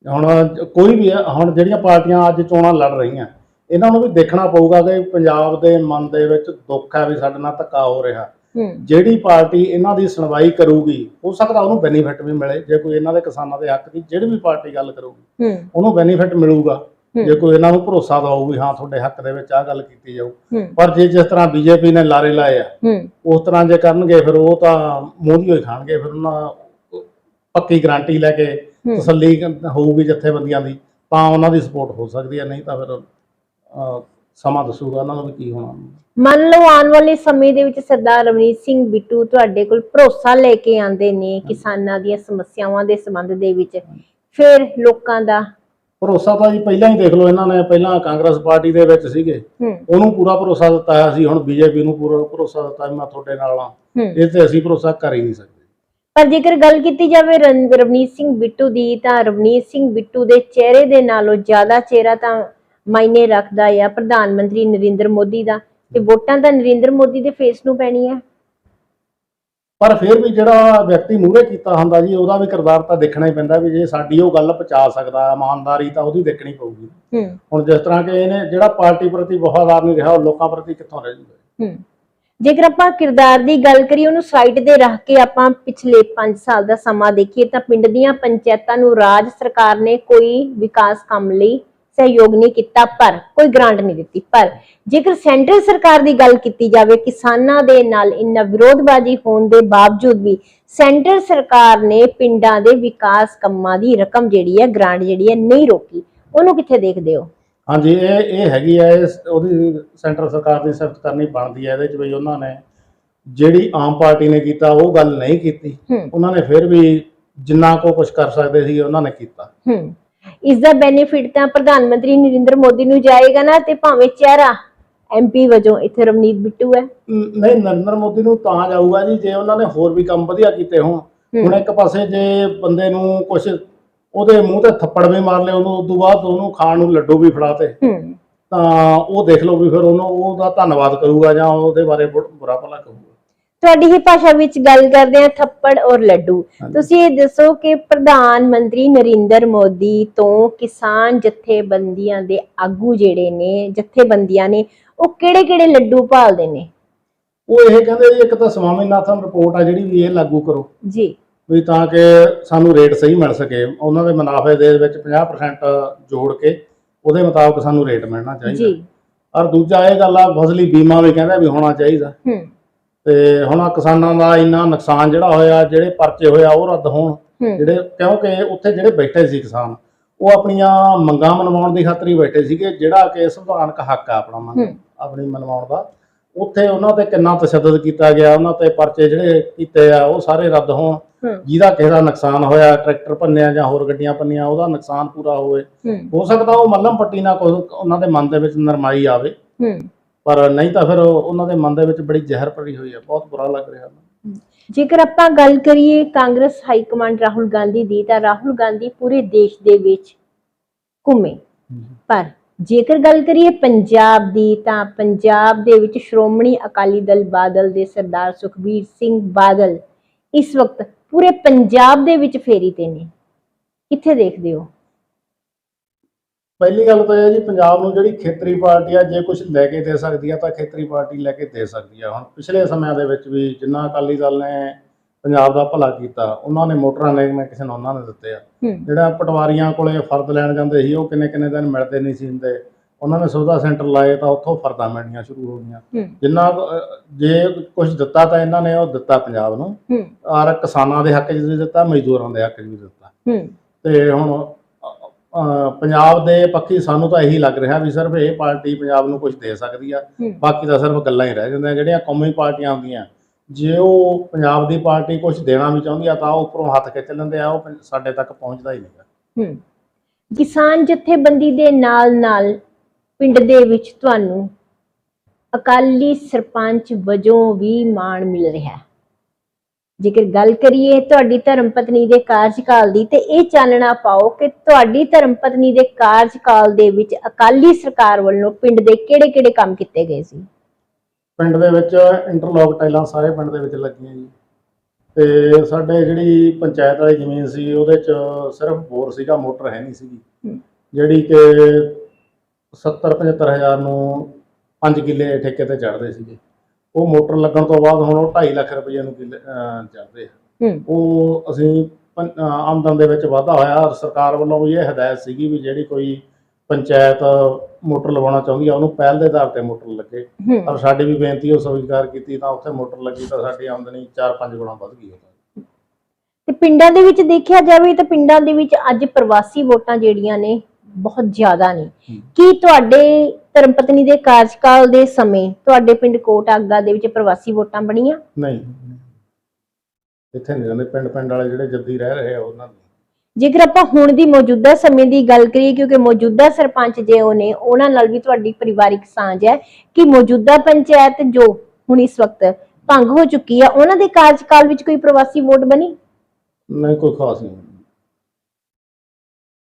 ਹੁਣ ਕੋਈ ਵੀ ਹੁਣ ਜਿਹੜੀਆਂ ਪਾਰਟੀਆਂ ਅੱਜ ਚੋਣਾਂ ਲੜ ਰਹੀਆਂ ਇਹਨਾਂ ਨੂੰ ਵੀ ਦੇਖਣਾ ਪਊਗਾ ਕਿ ਪੰਜਾਬ ਦੇ ਮਨ ਦੇ ਵਿੱਚ ਦੁੱਖ ਹੈ ਵੀ ਸਾਡੇ ਨਾਲ ਧੱਕਾ ਹੋ ਰਿਹਾ। ਹੂੰ। ਜਿਹੜੀ ਪਾਰਟੀ ਇਹਨਾਂ ਦੀ ਸੁਣਵਾਈ ਕਰੂਗੀ ਹੋ ਸਕਦਾ ਉਹਨੂੰ ਬੈਨੀਫਿਟ ਵੀ ਮਿਲੇ ਜੇ ਕੋਈ ਇਹਨਾਂ ਦੇ ਕਿਸਾਨਾਂ ਦੇ ਹੱਕ ਦੀ ਜਿਹੜੀ ਵੀ ਪਾਰਟੀ ਗੱਲ ਕਰੂਗੀ ਹੂੰ। ਉਹਨੂੰ ਬੈਨੀਫਿਟ ਮਿਲੂਗਾ। ਹੂੰ। ਜੇ ਕੋਈ ਇਹਨਾਂ ਨੂੰ ਭਰੋਸਾ ਦਵਾਊ ਵੀ ਹਾਂ ਤੁਹਾਡੇ ਹੱਕ ਦੇ ਵਿੱਚ ਆਹ ਗੱਲ ਕੀਤੀ ਜਾਊ। ਹੂੰ। ਪਰ ਜੇ ਜਿਸ ਤਰ੍ਹਾਂ ਬੀਜੇਪੀ ਨੇ ਲਾਰੇ ਲਾਏ ਆ ਹੂੰ। ਉਸ ਤਰ੍ਹਾਂ ਜੇ ਕਰਨਗੇ ਫਿਰ ਉਹ ਤਾਂ ਮੋਦੀ ਹੋਈ ਖਾਣਗੇ ਫਿਰ ਉਹਨਾਂ ਪੱਕੀ ਗਾਰੰਟੀ ਲੈ ਕੇ। ਤਸੱਲੀ ਹੋਊਗੀ ਜਥੇਬੰਦੀਆਂ ਦੀ ਤਾਂ ਉਹਨਾਂ ਦੀ ਸਪੋਰਟ ਹੋ ਸਕਦੀ ਹੈ ਨਹੀਂ ਤਾਂ ਫਿਰ ਅਹ, ਸਮਾਂ ਦੱਸੂਗਾ ਉਹਨਾਂ ਵੀ ਕੀ ਹੋਣਾ। ਮੰਨ ਲਓ ਆਉਣ ਵਾਲੇ ਸਮੇਂ ਦੇ ਵਿੱਚ ਸਰਦਾਰ ਰਵਨੀਤ ਸਿੰਘ ਬਿੱਟੂ ਤੁਹਾਡੇ ਕੋਲ ਭਰੋਸਾ ਲੈ ਕੇ ਆਂਦੇ ਨੇ ਕਿਸਾਨਾਂ ਦੀਆਂ ਸਮੱਸਿਆਵਾਂ ਦੇ ਸੰਬੰਧ ਦੇ ਵਿੱਚ ਫਿਰ ਲੋਕਾਂ ਦਾ ਭਰੋਸਾ ਤਾਂ ਜੀ ਪਹਿਲਾਂ ਹੀ ਦੇਖ ਲਓ ਇਹਨਾਂ ਨੇ ਪਹਿਲਾਂ ਕਾਂਗਰਸ ਪਾਰਟੀ ਦੇ ਵਿੱਚ ਸੀਗੇ। ਹੂੰ। ਉਹਨੂੰ ਪੂਰਾ ਭਰੋਸਾ ਦਿੱਤਾ ਹੋਇਆ ਸੀ ਹੁਣ ਬੀਜੇਪੀ ਨੂੰ ਪੂਰਾ ਭਰੋਸਾ ਦਿੱਤਾ ਵੀ ਮੈਂ ਤੁਹਾਡੇ ਨਾਲ ਆ ਹੂੰ। ਇਹ ਤੇ ਅਸੀਂ ਭਰੋਸਾ ਕਰ ਹੀ ਨਹੀਂ ਸਕਦੇ। ਪਰ ਜੇਕਰ ਗੱਲ ਕੀਤੀ ਜਾਵੇ ਰਵਨੀਤ ਸਿੰਘ ਬਿੱਟੂ ਦੀ ਤਾਂ ਰਵਨੀਤ ਸਿੰਘ ਬਿੱਟੂ ਦੇ ਚਿਹਰੇ ਦੇ ਨਾਲੋਂ ਜ਼ਿਆਦਾ ਚਿਹਰਾ ਤਾਂ ਮਾਇਨੇ ਰੱਖਦਾ ਆ ਪ੍ਰਧਾਨ ਮੰਤਰੀ ਨਰਿੰਦਰ ਮੋਦੀ ਦਾ ਤੇ ਵੋਟਾਂ ਤਾਂ ਨਰਿੰਦਰ ਮੋਦੀ ਦੇ ਫੇਸ ਨੂੰ ਪੈਣੀ ਹੈ ਪਰ ਫਿਰ ਵੀ ਜਿਹੜਾ ਵਿਅਕਤੀ ਮੂਹਰੇ ਕੀਤਾ ਹੁੰਦਾ ਜੀ ਉਹਦਾ ਵੀ ਕਿਰਦਾਰ ਤਾਂ ਦੇਖਣਾ ਹੀ ਪੈਂਦਾ ਵੀ ਜੇ ਸਾਡੀ ਉਹ ਗੱਲ ਪਹੁੰਚਾ ਸਕਦਾ ਇਮਾਨਦਾਰੀ ਤਾਂ ਉਹਦੀ ਦੇਖਣੀ ਪਊਗੀ। ਹੂੰ। ਹੁਣ ਜਿਸ ਤਰ੍ਹਾਂ ਕਿ ਇਹਨੇ ਜਿਹੜਾ ਪਾਰਟੀ ਪ੍ਰਤੀ ਵਫਾਦਾਰ ਨਹੀਂ ਰਿਹਾ ਉਹ ਲੋਕਾਂ ਪ੍ਰਤੀ ਕਿੱਥੋਂ ਰਹਿ ਜੂਗਾ? ਹੂੰ। ਜੇਕਰ ਆਪਾਂ ਕਿਰਦਾਰ ਦੀ ਗੱਲ ਕਰੀਏ, ਉਹਨੂੰ ਸਾਈਡ ਤੇ ਰੱਖ ਕੇ ਆਪਾਂ ਪਿਛਲੇ 5 ਸਾਲ ਦਾ ਸਮਾਂ ਦੇਖੀਏ, ਤਾਂ ਪਿੰਡ ਦੀਆਂ ਪੰਚਾਇਤਾਂ ਨੂੰ ਰਾਜ ਸਰਕਾਰ ਨੇ ਕੋਈ ਵਿਕਾਸ ਕੰਮ ਲਈ ਸਹਿਯੋਗ ਨਹੀਂ ਕੀਤਾ, ਪਰ ਕੋਈ ਗ੍ਰਾਂਟ ਨਹੀਂ ਦਿੱਤੀ। ਪਰ ਜੇਕਰ ਸੈਂਟਰ ਸਰਕਾਰ ਦੀ ਗੱਲ ਕੀਤੀ ਜਾਵੇ, ਕਿਸਾਨਾਂ ਦੇ ਨਾਲ ਇੰਨਾ ਵਿਰੋਧਬਾਜ਼ੀ ਹੋਣ ਦੇ ਬਾਵਜੂਦ ਵੀ ਸੈਂਟਰ ਸਰਕਾਰ ਨੇ ਪਿੰਡਾਂ ਦੇ ਵਿਕਾਸ ਕੰਮਾਂ ਦੀ ਰਕਮ ਜਿਹੜੀ ਹੈ ਗ੍ਰਾਂਟ ਜਿਹੜੀ ਹੈ, ਨਹੀਂ ਰੋਕੀ। ਉਹਨੂੰ ਕਿੱਥੇ ਦੇਖਦੇ ਹੋ? ਹਾਂਜੀ ਇਹ ਇਹ ਹੈਗੀ ਹੈ ਇਸ ਉਹਦੀ ਸੈਂਟਰ ਸਰਕਾਰ ਦੀ ਸਿਫਤ ਕਰਨੀ ਬਣਦੀ ਹੈ ਇਹਦੇ ਚ ਵੀ ਉਹਨਾਂ ਨੇ ਜਿਹੜੀ ਆਮ ਪਾਰਟੀ ਨੇ ਕੀਤਾ ਉਹ ਗੱਲ ਨਹੀਂ ਕੀਤੀ। ਉਹਨਾਂ ਨੇ ਫਿਰ ਵੀ ਜਿੰਨਾ ਕੋ ਕੁਝ ਕਰ ਸਕਦੇ ਸੀ ਉਹਨਾਂ ਨੇ ਕੀਤਾ। ਇਸ ਦਾ ਬੈਨੀਫਿਟ ਤਾਂ ਪ੍ਰਧਾਨ ਮੰਤਰੀ ਨਰਿੰਦਰ ਮੋਦੀ ਨੂੰ ਜਾਏਗਾ ਨਾ ਤੇ ਭਾਵੇਂ ਚਿਹਰਾ ਐਮਪੀ ਵਜੋਂ ਇੱਥੇ ਰਵਨੀਤ ਬਿੱਟੂ ਹੈ। ਨਹੀਂ ਨਰਿੰਦਰ ਮੋਦੀ ਨੂੰ ਤਾਂ ਜਾਊਗਾ ਜੀ ਜੇ ਉਹਨਾਂ ਨੇ ਹੋਰ ਵੀ ਕੰਮ ਵਧੀਆ ਕੀਤੇ ਹੋਣ। ਹੁਣ ਇੱਕ ਪਾਸੇ ਜੇ ਬੰਦੇ ਨੂੰ ਕੁਝ ਉਹਦੇ ਮੂੰਹ ਤੇ ਥੱਪੜ ਵੀ ਮਾਰ ਲਏ ਉਹਨੂੰ ਉਦੋਂ ਬਾਅਦ ਉਹਨੂੰ ਖਾਣ ਨੂੰ ਲੱਡੂ ਵੀ ਫੜਾਤੇ। ਤਾਂ ਉਹ ਦੇਖ ਲਓ ਵੀ ਫਿਰ ਉਹਨੂੰ ਉਹਦਾ ਧੰਨਵਾਦ ਕਰੂਗਾ ਜਾਂ ਉਹਦੇ ਬਾਰੇ ਬੁ- ਬੁਰਾ ਭਲਾ ਕਹੂਗਾ ਤੁਹਾਡੀ ਹੀ ਭਾਸ਼ਾ ਵਿੱਚ ਗੱਲ ਕਰਦੇ ਆ ਥੱਪੜ ਔਰ ਲੱਡੂ। ਤੁਸੀਂ ਇਹ ਦੱਸੋ ਕਿ ਪ੍ਰਧਾਨ ਮੰਤਰੀ ਨਰਿੰਦਰ ਮੋਦੀ ਤੋਂ ਕਿਸਾਨ ਜਥੇਬੰਦੀਆਂ ਦੇ ਆਗੂ ਜਿਹੜੇ ਨੇ ਜਥੇਬੰਦੀਆਂ ਨੇ ਉਹ ਕਿਹੜੇ-ਕਿਹੜੇ ਲੱਡੂ ਭਾਲਦੇ ਨੇ? ਉਹ ਇਹ ਕਹਿੰਦੇ ਜੀ ਇੱਕ ਤਾਂ ਸਵਾਮੀਨਾਥਨ ਰਿਪੋਰਟ ਆ ਜਿਹੜੀ ਵੀ ਇਹ ਲਾਗੂ ਕਰੋ। ਜੀ। ਵੀ ਤਾਂ ਕਿ ਸਾਨੂੰ ਰੇਟ ਸਹੀ ਮਿਲ ਸਕੇ। ਉਹਨਾਂ ਦੇ ਮੁਨਾਫੇ ਦੇ ਵਿੱਚ 50% ਜੋੜ ਕੇ ਉਹਦੇ ਮੁਤਾਬਕ ਸਾਨੂੰ ਰੇਟ ਮਿਲਣਾ ਚਾਹੀਦਾ। ਜੀ। ਔਰ ਦੂਜਾ ਇਹ ਗੱਲ ਆ ਫਸਲੀ ਬੀਮਾ ਵੀ ਕਹਿੰਦਾ ਵੀ ਹੋਣਾ ਚਾਹੀਦਾ। ਹਮ ਤੇ ਹੁਣ ਆਹ ਕਿਸਾਨਾਂ ਦਾ ਇੰਨਾ ਨੁਕਸਾਨ ਜਿਹੜਾ ਹੋਇਆ ਜਿਹੜੇ ਪਰਚੇ ਹੋਇਆ ਉਹ ਰੱਦ ਹੋਣ। ਜਿਹੜੇ ਕਿਉਂਕਿ ਉੱਥੇ ਜਿਹੜੇ ਬੈਠੇ ਸੀ ਕਿਸਾਨ ਉਹ ਆਪਣੀਆਂ ਮੰਗਾਂ ਮਨਵਾਉਣ ਦੀ ਖਾਤਰ ਹੀ ਬੈਠੇ ਸੀਗੇ ਜਿਹੜਾ ਕਿ ਸੰਵਿਧਾਨਕ ਹੱਕ ਆ ਆਪਣਾ ਮੰਗ। ਆਪਣੀ ਮਨਵਾਉਣ ਦਾ। ਉੱਥੇ ਉਹਨਾਂ ਤੇ ਕਿੰਨਾ ਤਸ਼ੱਦਦ ਕੀਤਾ ਗਿਆ ਉਹਨਾਂ ਤੇ ਪਰਚੇ ਜਿਹੜੇ ਕੀਤੇ ਆ ਉਹ ਸਾਰੇ ਰੱਦ ਹੋਣ। ਜਿਹਦਾ ਕਿਸੇ ਦਾ ਨੁਕਸਾਨ ਹੋਇਆ ਟਰੈਕਟਰ ਭੰਨਿਆ ਜਾਂ ਹੋਰ ਗੱਡੀਆਂ ਭੰਨੀਆਂ ਉਹਦਾ ਨੁਕਸਾਨ ਪੂਰਾ ਹੋਵੇ। ਹੋ। ਸਕਦਾ ਉਹ ਮੱਲਮ ਪੱਟੀ ਨਾਲ ਕੁਝ ਉਹਨਾਂ ਦੇ ਮਨ ਦੇ ਵਿੱਚ ਨਰਮਾਈ ਆਵੇ। ਪਰ ਨਹੀਂ ਤਾਂ ਫਿਰ ਉਹ- ਉਹਨਾਂ ਦੇ ਮਨ ਦੇ ਵਿੱਚ ਬੜੀ ਜ਼ਹਿਰ ਭਰੀ ਹੋਈ ਹੈ ਬਹੁਤ ਬੁਰਾ ਲੱਗ ਰਿਹਾ। ਜੇਕਰ ਆਪਾਂ ਗੱਲ ਕਰੀਏ ਕਾਂਗਰਸ ਹਾਈ ਕਮਾਂਡ ਰਾਹੁਲ ਗਾਂਧੀ ਦੀ ਤਾਂ ਰਾਹੁਲ ਗਾਂਧੀ ਪੂਰੇ ਦੇਸ਼ ਦੇ ਵਿੱਚ ਘੁੰਮੇ। ਪਰ ਜੇਕਰ ਗੱਲ ਕਰੀਏ ਪੰਜਾਬ ਦੀ, ਤਾਂ ਪੰਜਾਬ ਦੇ ਵਿੱਚ ਸ਼੍ਰੋਮਣੀ ਅਕਾਲੀ ਦਲ ਬਾਦਲ ਦੇ ਸਰਦਾਰ ਸੁਖਬੀਰ ਸਿੰਘ ਬਾਦਲ ਇਸ ਵਕਤ ਪੂਰੇ ਪੰਜਾਬ ਦੇ ਵਿੱਚ ਫੇਰੀ ਤੇ ਨੇ। ਕਿੱਥੇ ਦੇਖਦੇ ਹੋ? ਪਹਿਲੀ ਗੱਲ ਤਾਂ ਇਹ ਜੀ, ਪੰਜਾਬ ਨੂੰ ਜਿਹੜੀ ਖੇਤਰੀ ਪਾਰਟੀ ਆ, ਜੇ ਕੁਝ ਲੈ ਕੇ ਦੇ ਸਕਦੀ ਆ, ਤਾਂ ਖੇਤਰੀ ਪਾਰਟੀ ਲੈ ਕੇ ਦੇ ਸਕਦੀ ਆ। ਹੁਣ ਪਿਛਲੇ ਸਮਿਆਂ ਦੇ ਵਿੱਚ ਵੀ ਜਿੰਨਾ ਅਕਾਲੀ ਦਲ ਨੇ ਪੰਜਾਬ ਦਾ ਭਲਾ ਕੀਤਾ। ਉਹਨਾਂ ਨੇ ਮੋਟਰਾਂ ਨੇ ਮੈਂ ਕਿਸੇ ਨੂੰ ਉਹਨਾਂ ਨੇ ਦਿੱਤੇ ਆ। ਜਿਹੜਾ ਪਟਵਾਰੀਆਂ ਕੋਲੇ ਫਰਦ ਲੈਣ ਜਾਂਦੇ ਸੀ ਉਹ ਕਿੰਨੇ ਕਿੰਨੇ ਦਿਨ ਮਿਲਦੇ ਨਹੀਂ ਸੀ ਹੁੰਦੇ। ਉਹਨਾਂ ਨੇ ਸੁਵਿਧਾ ਸੈਂਟਰ ਲਾਏ ਤਾਂ ਉੱਥੋਂ ਫਰਦਾਂ ਮਿਲਣੀਆਂ ਸ਼ੁਰੂ ਹੋ ਗਈਆਂ। ਜਿੰਨਾ ਜੇ ਕੁਝ ਦਿੱਤਾ ਤਾਂ ਇਹਨਾਂ ਨੇ ਉਹ ਦਿੱਤਾ ਪੰਜਾਬ ਨੂੰ। ਔਰ ਕਿਸਾਨਾਂ ਦੇ ਹੱਕ 'ਚ ਵੀ ਦਿੱਤਾ ਮਜ਼ਦੂਰਾਂ ਦੇ ਹੱਕ 'ਚ ਵੀ ਦਿੱਤਾ। ਤੇ ਹੁਣ ਪੰਜਾਬ ਦੇ ਪੱਖੀ ਸਾਨੂੰ ਤਾਂ ਇਹੀ ਲੱਗ ਰਿਹਾ ਵੀ ਸਿਰਫ ਇਹ ਪਾਰਟੀ ਪੰਜਾਬ ਨੂੰ ਕੁਝ ਦੇ ਸਕਦੀ ਆ। ਬਾਕੀ ਤਾਂ ਸਿਰਫ ਗੱਲਾਂ ਹੀ ਰਹਿ ਜਾਂਦੀਆਂ। ਜਿਹੜੀਆਂ ਕੌਮੀ ਪਾਰਟੀਆਂ ਹੁੰਦੀਆਂ ਜੇ ਉਹ ਪੰਜਾਬ ਦੀ ਪਾਰਟੀ ਕੁਝ ਦੇਣਾ ਵੀ ਚਾਹੁੰਦੀ ਆ ਤਾਂ ਉਹ ਉੱਪਰੋਂ ਹੱਥ ਖਿੱਚ ਲੈਂਦੇ ਆ, ਉਹ ਪੰ- ਸਾਡੇ ਤੱਕ ਪਹੁੰਚਦਾ ਹੀ ਨਹੀਂ ਹਮ ਕਿਸਾਨ ਜਥੇਬੰਦੀ ਦੇ ਨਾਲ ਨਾਲ ਪਿੰਡ ਦੇ ਵਿੱਚ ਤੁਹਾਨੂੰ ਅਕਾਲੀ ਸਰਪੰਚ ਵਜੋਂ ਵੀ ਮਾਣ ਮਿਲ ਰਿਹਾ। ਹੈ ਜੇਕਰ ਗੱਲ ਕਰੀਏ ਤੁਹਾਡੀ ਧਰਮ ਪਤਨੀ ਦੇ ਕਾਰਜਕਾਲ ਦੀ ਤੇ ਇਹ ਚਾਨਣਾ ਪਾਓ ਕਿ ਤੁਹਾਡੀ ਧਰਮ ਪਤਨੀ ਦੇ ਕਾਰਜਕਾਲ ਦੇ ਵਿੱਚ ਅਕਾਲੀ ਸਰਕਾਰ ਵੱਲੋਂ ਪਿੰਡ ਦੇ ਕਿਹੜੇ-ਕਿਹੜੇ ਕੰਮ ਕੀਤੇ ਗਏ ਸੀ? ਪਿੰਡ ਦੇ ਵਿੱਚ ਇੰਟਰਲੌਕ ਟਾਈਲਾਂ ਸਾਰੇ ਪਿੰਡ ਦੇ ਵਿੱਚ ਲੱਗੀਆਂ ਜੀ। ਤੇ ਸਾਡੇ ਜਿਹੜੀ ਪੰਚਾਇਤ ਵਾਲੀ ਜ਼ਮੀਨ ਸੀ ਉਹਦੇ ਚ ਸਿਰਫ ਬੋਰ ਸੀਗਾ ਮੋਟਰ ਹੈ ਨਹੀਂ ਸੀਗੀ। ਜਿਹੜੀ ਕਿ 70 ਹਜ਼ਾਰ ਨੂੰ 5 ਕਿੱਲੇ ਠੇਕੇ ਤੇ ਚੜਦੇ ਸੀਗੇ। ਉਹ ਮੋਟਰ ਲੱਗਣ ਤੋਂ ਬਾਅਦ ਹੁਣ ਉਹ 2.5 ਲੱਖ ਰੁਪਏ ਨੂੰ ਕਿੱਲੇ ਹੂੰ। ਉਹ ਅਸੀਂ ਆਮਦਨ ਦੇ ਵਿੱਚ ਵਾਧਾ ਹੋਇਆ। ਸਰਕਾਰ ਵੱਲੋਂ ਵੀ ਇਹ ਹਦਾਇਤ ਸੀਗੀ ਵੀ ਜਿਹੜੀ ਕੋਈ ਪੰਚਾਇਤ ਮੋਟਰ ਲਵਾਉਣਾ ਚਾਹੁੰਦੀ ਆ ਉਹਨੂੰ ਪਹਿਲ ਦੇ ਆਧਾਰ ਤੇ ਮੋਟਰ ਲੱਗੇ। ਹੂੰ। ਪਰ ਸਾਡੀ ਵੀ ਬੇਨਤੀ ਉਹ ਸਵੀਕਾਰ ਕੀਤੀ ਤਾਂ ਉੱਥੇ ਮੋਟਰ ਲੱਗੀ ਤਾਂ ਸਾਡੀ ਆਮਦਨੀ 4-5 ਗੁਣਾ ਵੱਧ ਗਈ ਤੇ ਪਿੰਡਾਂ ਦੇ ਵਿੱਚ ਦੇਖਿਆ ਜਾਵੇ ਤਾਂ ਪਿੰਡਾਂ ਦੇ ਵਿੱਚ ਅੱਜ ਪ੍ਰਵਾਸੀ ਵੋਟਾਂ ਜਿਹੜੀਆਂ ਨੇ ਬਹੁਤ ਜ਼ਿਆਦਾ ਨੇ। ਕੀ ਤੁਹਾਡੇ ਧਰਮਪਤਨੀ ਦੇ ਕਾਰਜਕਾਲ ਦੇ ਸਮੇਂ ਤੁਹਾਡੇ ਪਿੰਡ ਕੋਟ ਆਗਾ ਦੇ ਵਿੱਚ ਪ੍ਰਵਾਸੀ ਵੋਟਾਂ ਬਣੀਆਂ? ਨਹੀਂ। ਇੱਥੇ ਨਹੀਂ ਰਹਿੰਦੇ। ਪਿੰਡ ਪਿੰਡ ਵਾਲੇ ਜਿਹੜੇ ਜੱਦੀ ਰਹਿ ਰਹੇ ਆ ਉਹਨਾਂ ਦੀ ਜੇਕਰ ਆਪਾਂ ਹੁਣ ਦੀ ਮੌਜੂਦਾ ਸਮੇਂ ਦੀ ਗੱਲ ਕਰੀਏ ਕਿਉਂਕਿ ਮੌਜੂਦਾ ਸਰਪੰਚ ਜੇ ਉਹ ਨੇ ਉਹਨਾਂ ਨਾਲ ਵੀ ਤੁਹਾਡੀ ਪਰਿਵਾਰਿਕ ਸਾਂਝ ਹੈ ਕਿ ਮੌਜੂਦਾ ਪੰਚਾਇਤ ਜੋ ਹੁਣ ਇਸ ਵਕਤ ਭੰਗ ਹੋ ਚੁੱਕੀ ਹੈ ਉਹਨਾਂ ਦੇ ਕਾਰਜਕਾਲ ਵਿੱਚ ਕੋਈ ਪ੍ਰਵਾਸੀ ਵੋਟ ਬਣੀ? ਨਹੀਂ ਕੋਈ ਖਾਸ ਨਹੀਂ।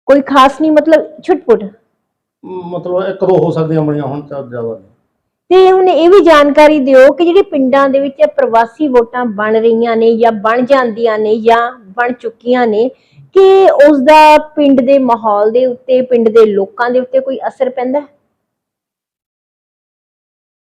ਕੋਈ ਖਾਸ ਨਹੀਂ ਮਤਲਬ ਛੁਟਪੁਟ ਮਤਲਬ ਇੱਕ ਦੋ ਹੋ ਸਕਦੀਆਂ ਬਣੀਆਂ ਹੁਣ ਤਾਂ ਜ਼ਿਆਦਾ ਨਹੀਂ। ਤੇ ਹੁਣ ਇਹ ਵੀ ਜਾਣਕਾਰੀ ਦਿਓ ਕਿ ਜਿਹੜੇ ਪਿੰਡਾਂ ਦੇ ਵਿੱਚ ਪ੍ਰਵਾਸੀ ਵੋਟਾਂ ਬਣ ਰਹੀਆਂ ਨੇ ਜਾਂ ਬਣ ਜਾਂਦੀਆਂ ਨੇ ਜਾਂ ਬਣ ਚੁੱਕੀਆਂ ਨੇ ਕਿ ਉਸ ਦਾ ਪਿੰਡ ਦੇ ਮਾਹੌਲ ਦੇ ਉੱਤੇ ਪਿੰਡ ਦੇ ਲੋਕਾਂ ਦੇ ਉੱਤੇ ਕੋਈ ਅਸਰ ਪੈਂਦਾ ਹੈ?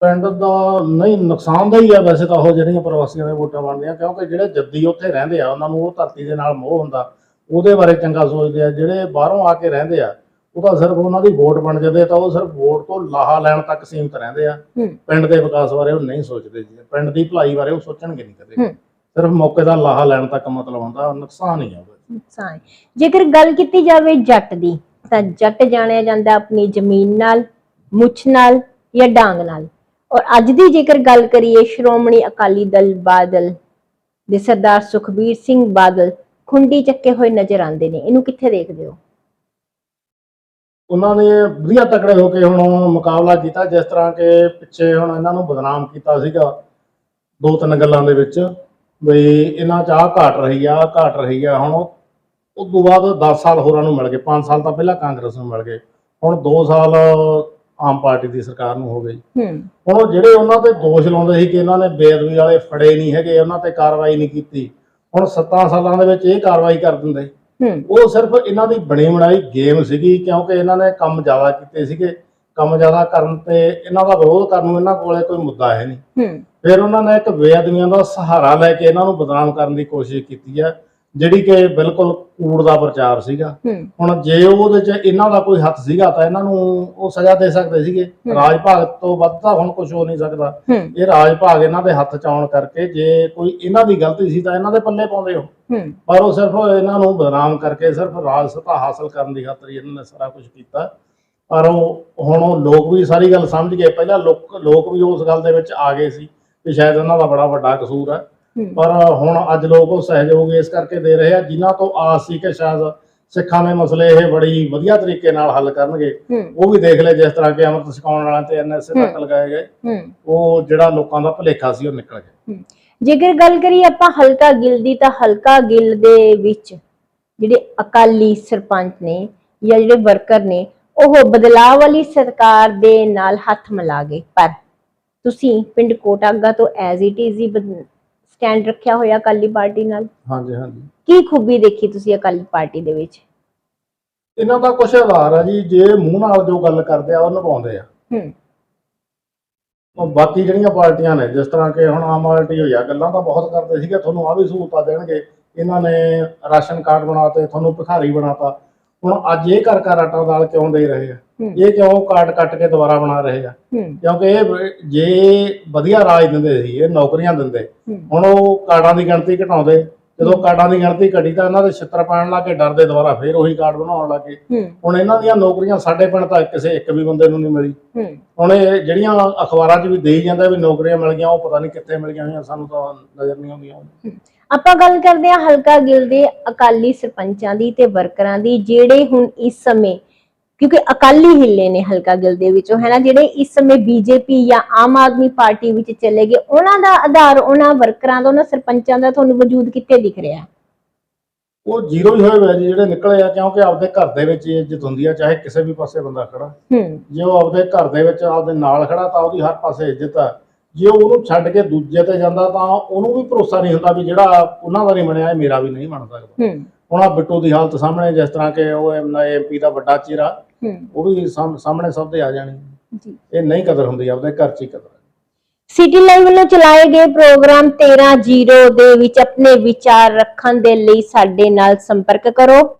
ਪਿੰਡ ਦਾ ਨਹੀਂ ਨੁਕਸਾਨ ਦਾ ਹੀ ਆ ਵੈਸੇ ਤਾਂ ਉਹ ਜਿਹੜੀਆਂ ਪ੍ਰਵਾਸੀਆਂ ਦੇ ਵੋਟਾਂ ਬਣਦੀਆਂ ਕਿਉਂਕਿ ਜਿਹੜੇ ਜੱਦੀ ਉੱਥੇ ਰਹਿੰਦੇ ਆ ਉਹਨਾਂ ਨੂੰ ਉਹ ਧਰਤੀ ਦੇ ਨਾਲ ਮੋਹ ਹੁੰਦਾ ਉਹਦੇ ਬਾਰੇ ਚੰਗਾ ਸੋਚਦੇ ਆ ਜਿਹੜੇ ਬਾਹਰੋਂ ਆ ਕੇ ਰਹਿੰਦੇ ਆ ਉਹ ਤਾਂ ਸਿਰਫ ਉਹਨਾਂ ਦੀ ਵੋਟ ਬਣ ਜਾਂਦੇ ਆ ਤਾਂ ਉਹ ਸਿਰਫ ਵੋਟ ਤੋਂ ਲਾਹਾ ਲੈਣ ਤੱਕ ਸੀਮਿਤ ਰਹਿੰਦੇ ਆ ਹੂੰ ਪਿੰਡ ਦੇ ਵਿਕਾਸ ਬਾਰੇ ਉਹ ਨਹੀਂ ਸੋਚਦੇ ਜੀ ਪਿੰਡ ਦੀ ਭਲਾਈ ਬਾਰੇ ਉਹ ਸੋਚਣਗੇ ਨਹੀਂ ਕਦੇ ਹੂੰ। ਸਿਰਫ ਮੌਕੇ ਦਾ ਲਾਹਾ ਲੈਣ ਤੱਕ ਮਤਲਬ ਹੁੰਦਾ ਨੁਕਸਾਨ ਹੀ ਆ ਉਹਦਾ ਨੁਕਸਾਨ ਜੇਕਰ ਗੱਲ ਕੀਤੀ ਜਾਵੇ ਜੱਟ ਦੀ, ਤਾਂ ਜੱਟ ਜਾਣਿਆ ਜਾਂਦਾ ਆਪਣੀ ਜ਼ਮੀਨ ਨਾਲ, ਮੁੱਛ ਨਾਲ ਜਾਂ ਡਾਂਗ ਨਾਲ। ਔਰ ਅੱਜ ਦੀ ਜੇਕਰ ਗੱਲ ਕਰੀਏ ਸ਼੍ਰੋਮਣੀ ਅਕਾਲੀ ਦਲ ਬਾਦਲ ਦੇ ਸਰਦਾਰ ਸੁਖਬੀਰ ਸਿੰਘ ਬਾਦਲ ਖੁੰਡੀ ਚੱਕੇ ਹੋਏ ਨਜ਼ਰ ਆਉਂਦੇ ਨੇ। ਇਹਨੂੰ ਕਿੱਥੇ ਦੇਖਦੇ ਹੋ? ਉਹਨਾਂ ਨੇ ਵਧੀਆ ਤਕੜੇ ਹੋ ਕੇ ਹੁਣ ਮੁਕਾਬਲਾ ਕੀਤਾ, ਜਿਸ ਤਰ੍ਹਾਂ ਕਿ ਪਿੱਛੇ ਹੁਣ ਇਹਨਾਂ ਨੂੰ ਬਦਨਾਮ ਕੀਤਾ ਸੀਗਾ ਦੋ ਤਿੰਨ ਗੱਲਾਂ ਦੇ ਵਿੱਚ, ਵੀ ਇਹਨਾਂ ਚ ਆਹ ਘਾਟ ਰਹੀ ਆ, ਆਹ ਘਾਟ ਰਹੀ ਆ, ਹੁਣ ਉਸ ਤੋਂ ਬਾਅਦ 10 ਸਾਲ ਹੋਰਾਂ ਨੂੰ ਮਿਲ ਗਏ 5 ਸਾਲ ਤਾਂ ਪਹਿਲਾਂ ਕਾਂਗਰਸ ਨੂੰ ਮਿਲ ਗਏ ਹੁਣ 2 ਸਾਲ ਆਮ ਪਾਰਟੀ ਦੀ ਸਰਕਾਰ ਨੂੰ ਹੋ ਗਈ। ਹੁਣ ਉਹ ਜਿਹੜੇ ਉਹਨਾਂ ਤੇ ਦੋਸ਼ ਲਾਉਂਦੇ ਸੀ ਕਿ ਇਹਨਾਂ ਨੇ ਬੇਅਦਬੀ ਵਾਲੇ ਫੜੇ ਨਹੀਂ ਹੈਗੇ ਉਹਨਾਂ ਤੇ ਕਾਰਵਾਈ ਨਹੀਂ ਕੀਤੀ ਹੁਣ 7 ਸਾਲਾਂ ਦੇ ਵਿੱਚ ਇਹ ਕਾਰਵਾਈ ਕਰ ਦਿੰਦੇ। ਉਹ ਸਿਰਫ ਇਹਨਾਂ ਦੀ ਬਣੀ ਬਣਾਈ ਗੇਮ ਸੀਗੀ ਕਿਉਂਕਿ ਇਹਨਾਂ ਨੇ ਕੰਮ ਜ਼ਿਆਦਾ ਕੀਤੇ ਸੀਗੇ। ਕੰਮ ਜ਼ਿਆਦਾ ਕਰਨ ਤੇ ਇਹਨਾਂ ਦਾ ਵਿਰੋਧ ਕਰਨ ਨੂੰ ਇਹਨਾਂ ਕੋਲੇ ਕੋਈ ਮੁੱਦਾ ਹੈ ਨਹੀਂ। ਫਿਰ ਉਹਨਾਂ ਨੇ ਇੱਕ ਬੇਅਦਮੀਆਂ ਦਾ ਸਹਾਰਾ ਲੈ ਕੇ ਇਹਨਾਂ ਨੂੰ ਬਦਨਾਮ ਕਰਨ ਦੀ ਕੋਸ਼ਿਸ਼ ਕੀਤੀ ਹੈ। ਜਿਹੜੀ ਕਿ ਬਿਲਕੁਲ ਕੂੜ ਦਾ ਪ੍ਰਚਾਰ ਸੀਗਾ। ਹੁਣ ਜੇ ਉਹਦੇ 'ਚ ਇਹਨਾਂ ਦਾ ਕੋਈ ਹੱਥ ਸੀਗਾ ਤਾਂ ਇਹਨਾਂ ਨੂੰ ਉਹ ਸਜ਼ਾ ਦੇ ਸਕਦੇ ਸੀਗੇ। ਰਾਜ ਭਾਗ ਤੋਂ ਵੱਧ ਤਾਂ ਹੁਣ ਕੁਝ ਹੋ ਨਹੀਂ ਸਕਦਾ। ਇਹ ਰਾਜ ਭਾਗ ਇਹਨਾਂ ਦੇ ਹੱਥ 'ਚ ਆਉਣ ਕਰਕੇ ਜੇ ਕੋਈ ਇਹਨਾਂ ਦੀ ਗਲਤੀ ਸੀ ਤਾਂ ਇਹਨਾਂ ਦੇ ਪੱਲੇ ਪਾਉਂਦੇ ਹੋ। ਪਰ ਉਹ ਸਿਰਫ ਇਹਨਾਂ ਨੂੰ ਬਦਨਾਮ ਕਰਕੇ ਸਿਰਫ ਰਾਜ ਸਤਾ ਹਾਸਲ ਕਰਨ ਦੀ ਖਾਤਰ ਇਹਨਾਂ ਨੇ ਸਾਰਾ ਕੁਝ ਕੀਤਾ। ਪਰ ਉਹ ਹੁਣ ਉਹ ਲੋਕ ਵੀ ਸਾਰੀ ਗੱਲ ਸਮਝ ਗਏ। ਪਹਿਲਾਂ ਲੋਕ ਲੋਕ ਵੀ ਉਸ ਗੱਲ ਦੇ ਵਿੱਚ ਆ ਗਏ ਸੀ ਕਿ ਸ਼ਾਇਦ ਇਹਨਾਂ ਦਾ ਬੜਾ ਵੱਡਾ ਕਸੂਰ ਹੂੰ। ਪਰ ਹੁਣ ਅੱਜ ਲੋਕ ਉਹ ਸਹਿਯੋਗ ਇਸ ਕਰਕੇ ਦੇ ਰਹੇ ਆ ਜਿਨ੍ਹਾਂ ਤੋਂ ਆਸ ਸੀ ਕਿ ਸ਼ਾਇਦ ਸਿੱਖਾਂ ਦੇ ਮਸਲੇ ਇਹ ਬੜੀ ਵਧੀਆ ਤਰੀਕੇ ਨਾਲ ਹੱਲ ਕਰਨਗੇ ਉਹ ਵੀ ਦੇਖ ਲੈ ਜਿਸ ਤਰ੍ਹਾਂ ਕਿ ਅੰਮ੍ਰਿਤ ਛਕਾਉਣ ਵਾਲਿਆਂ ਤੇ ਐਨਐਸਏ ਤੱਕ ਲਗਾਏ ਗਏ। ਉਹ ਜਿਹੜਾ ਲੋਕਾਂ ਦਾ ਭੁਲੇਖਾ ਸੀ ਉਹ ਨਿਕਲ ਗਿਆ। ਜੇਕਰ ਗੱਲ ਕਰੀਏ ਆਪਾਂ ਹਲਕਾ ਗਿੱਲ ਦੀ ਤਾਂ ਹਲਕਾ ਗਿੱਲ ਦੇ ਵਿੱਚ ਜਿਹੜੇ ਅਕਾਲੀ ਸਰਪੰਚ ਨੇ ਜਾਂ ਜਿਹੜੇ ਵਰਕਰ ਨੇ ਉਹ ਬਦਲਾਅ ਵਾਲੀ ਸਰਕਾਰ ਦੇ ਨਾਲ ਹੱਥ ਮਿਲਾ ਗਏ। ਪਰ ਤੁਸੀਂ ਪਿੰਡ ਕੋਟਾਗਾ ਤੋਂ ਐਜ਼ ਇਟ ਇਜ਼ ਹੀ ਸਟੈਂਡ ਰੱਖਿਆ ਹੋਇਆ ਅਕਾਲੀ ਪਾਰਟੀ ਨਾਲ? ਹਾਂਜੀ ਹਾਂਜੀ। ਕੀ ਖੂਬੀ ਦੇਖੀ ਤੁਸੀਂ ਅਕਾਲੀ ਪਾਰਟੀ ਦੇ ਵਿੱਚ? ਇਹਨਾਂ ਦਾ ਕੁਛ ਆਧਾਰ ਆ ਜੀ ਜੇ ਮੂੰਹ ਨਾਲ ਜੋ ਗੱਲ ਕਰਦੇ ਆ ਉਹ ਨਿਭਾਉਂਦੇ ਆ। ਹੂੰ। ਉਹ ਬਾਕੀ ਜਿਹੜੀਆਂ ਪਾਰਟੀਆਂ ਨੇ ਜਿਸ ਤਰ੍ਹਾਂ ਕਿ ਹੁਣ ਆਮ ਪਾਰਟੀ ਹੋਈ ਆ ਗੱਲਾਂ ਤਾਂ ਬਹੁਤ ਕਰਦੇ ਸੀਗੇ ਤੁਹਾਨੂੰ ਆ ਵੀ ਸਹੂਲਤਾਂ ਦੇਣਗੇ। ਇਹਨਾਂ ਨੇ ਰਾਸ਼ਨ ਕਾਰਡ ਬਣਾਤੇ ਤੁਹਾਨੂੰ ਭਿਖਾਰੀ ਬਣਾਤਾ। ਹੁਣ ਅੱਜ ਇਹ ਘਰ ਘਰ ਆਟਾ ਦਾਲ ਕਿਉਂ ਦੇ ਰਹੇ ਆ? ਇਹ ਕਿਉਂ ਕਾਰਡ ਕੱਟ ਕੇ ਦੁਬਾਰਾ ਬਣਾ ਰਹੇ ਆ? ਕਿਉਂਕਿ ਇਹ ਜੇ ਵਧੀਆ ਰਾਜ ਦਿੰਦੇ ਸੀ ਇਹ ਨੌਕਰੀਆਂ ਦਿੰਦੇ। ਹੁਣ ਉਹ ਕਾਰਡਾਂ ਦੀ ਗਿਣਤੀ ਘਟਾਉਂਦੇ। ਜਦੋਂ ਕਾਰਡਾਂ ਦੀ ਗਿਣਤੀ ਘਟੀ ਤਾਂ ਇਹਨਾਂ ਦੇ ਛਿੱਤਰ ਪਾਣ ਲੱਗੇ ਡਰਦੇ ਦੁਬਾਰਾ ਫੇਰ ਉਹੀ ਕਾਰਡ ਬਣਾਉਣ ਲੱਗੇ ਹੁਣ ਇਹਨਾਂ ਦੀਆਂ ਨੌਕਰੀਆਂ ਸਾਡੇ ਪਿੰਡ ਤਾਂ ਕਿਸੇ ਇੱਕ ਵੀ ਬੰਦੇ ਨੂੰ ਨਹੀਂ ਮਿਲੀ। ਹੁਣ ਇਹ ਜਿਹੜੀਆਂ ਅਖਬਾਰਾਂ 'ਚ ਵੀ ਦੇਈ ਜਾਂਦਾ ਵੀ ਨੌਕਰੀਆਂ ਮਿਲ ਗਈਆਂ ਉਹ ਪਤਾ ਨਹੀਂ ਕਿੱਥੇ ਮਿਲ ਗਈਆਂ ਹੋਈਆਂ ਸਾਨੂੰ ਤਾਂ ਨਜ਼ਰ ਨਹੀਂ ਆਉਂਦੀਆਂ। ਆਪਾਂ ਗੱਲ ਕਰਦੇ ਹਾਂ ਹਲਕਾ ਗਿੱਲ ਦੇ ਅਕਾਲੀ ਸਰਪੰਚਾਂ ਦੀ ਤੇ ਵਰਕਰਾਂ ਦੀ ਜਿਹੜੇ ਹੁਣ ਇਸ ਸਮੇਂ ਕਿਉਂਕਿ ਅਕਾਲੀ ਹਿੱਲੇ ਨੇ ਹਲਕਾ ਗਿੱਲ ਦੇ ਵਿੱਚੋਂ ਹੈ ਨਾ ਜਿਹੜੇ ਇਸ ਸਮੇਂ ਬੀਜੇਪੀ ਜਾਂ ਆਮ ਆਦਮੀ ਪਾਰਟੀ ਵਿੱਚ ਚਲੇ ਗਏ ਉਹਨਾਂ ਦਾ ਆਧਾਰ ਉਹਨਾਂ ਵਰਕਰਾਂ ਦਾ ਉਹਨਾਂ ਸਰਪੰਚਾਂ ਦਾ ਤੁਹਾਨੂੰ ਵਜੂਦ ਕਿੱਥੇ ਦਿਖ ਰਿਹਾ? ਉਹ ਜ਼ੀਰੋ ਹੀ ਹੋਏ ਜੀ ਜਿਹੜੇ ਨਿਕਲੇ ਆ ਕਿਉਂਕਿ ਆਪਦੇ ਘਰ ਦੇ ਵਿੱਚ ਹੀ ਇੱਜ਼ਤ ਹੁੰਦੀ ਆ ਚਾਹੇ ਕਿਸੇ ਵੀ ਪਾਸੇ ਬੰਦਾ ਖੜਾ। ਹੂੰ। ਜੇ ਉਹ ਆਪਦੇ ਘਰ ਦੇ ਵਿੱਚ ਆਪਦੇ ਨਾਲ ਖੜਾ ਤਾਂ ਉਹਦੀ ਹਰ ਪਾਸੇ ਇੱਜ਼ਤ ਆ। ਜੇ ਉਹ ਉਹਨੂੰ ਛੱਡ ਕੇ ਦੂਜੇ ਤੇ ਜਾਂਦਾ ਤਾਂ ਉਹਨੂੰ ਵੀ ਭਰੋਸਾ ਨਹੀਂ ਹੁੰਦਾ ਵੀ ਜਿਹੜਾ ਉਹਨਾਂ ਦਾ ਨਹੀਂ ਬਣਿਆ ਇਹ ਮੇਰਾ ਵੀ ਨਹੀਂ ਬਣ ਸਕਦਾ। ਹੂੰ। ਹੁਣ ਆ ਬਿੱਟੂ ਦੀ ਹਾਲਤ ਸਾਹਮਣੇ ਜਿਸ ਤਰ੍ਹਾਂ ਕਿ ਉਹ ਐਮਪੀ ਦਾ ਵੱਡਾ ਚਿਹਰਾ ਉਹ ਵੀ ਸਾਹਮ- ਸਾਹਮਣੇ ਸਭ ਦੇ ਆ ਜਾਣੀ। ਜੀ। ਇਹ ਨਹੀਂ ਕਦਰ ਹੁੰਦੀ ਆਪਦੇ ਘਰ 'ਚ ਹੀ ਕਦਰ। ਸਿਟੀ ਲਾਈਵ ਵੱਲੋਂ ਚਲਾਏ ਗਏ ਪ੍ਰੋਗਰਾਮ 13 ਜ਼ੀਰੋ ਦੇ ਵਿੱਚ ਆਪਣੇ ਵਿਚਾਰ ਰੱਖਣ ਦੇ ਲਈ ਸਾਡੇ ਨਾਲ ਸੰਪਰਕ ਕਰੋ।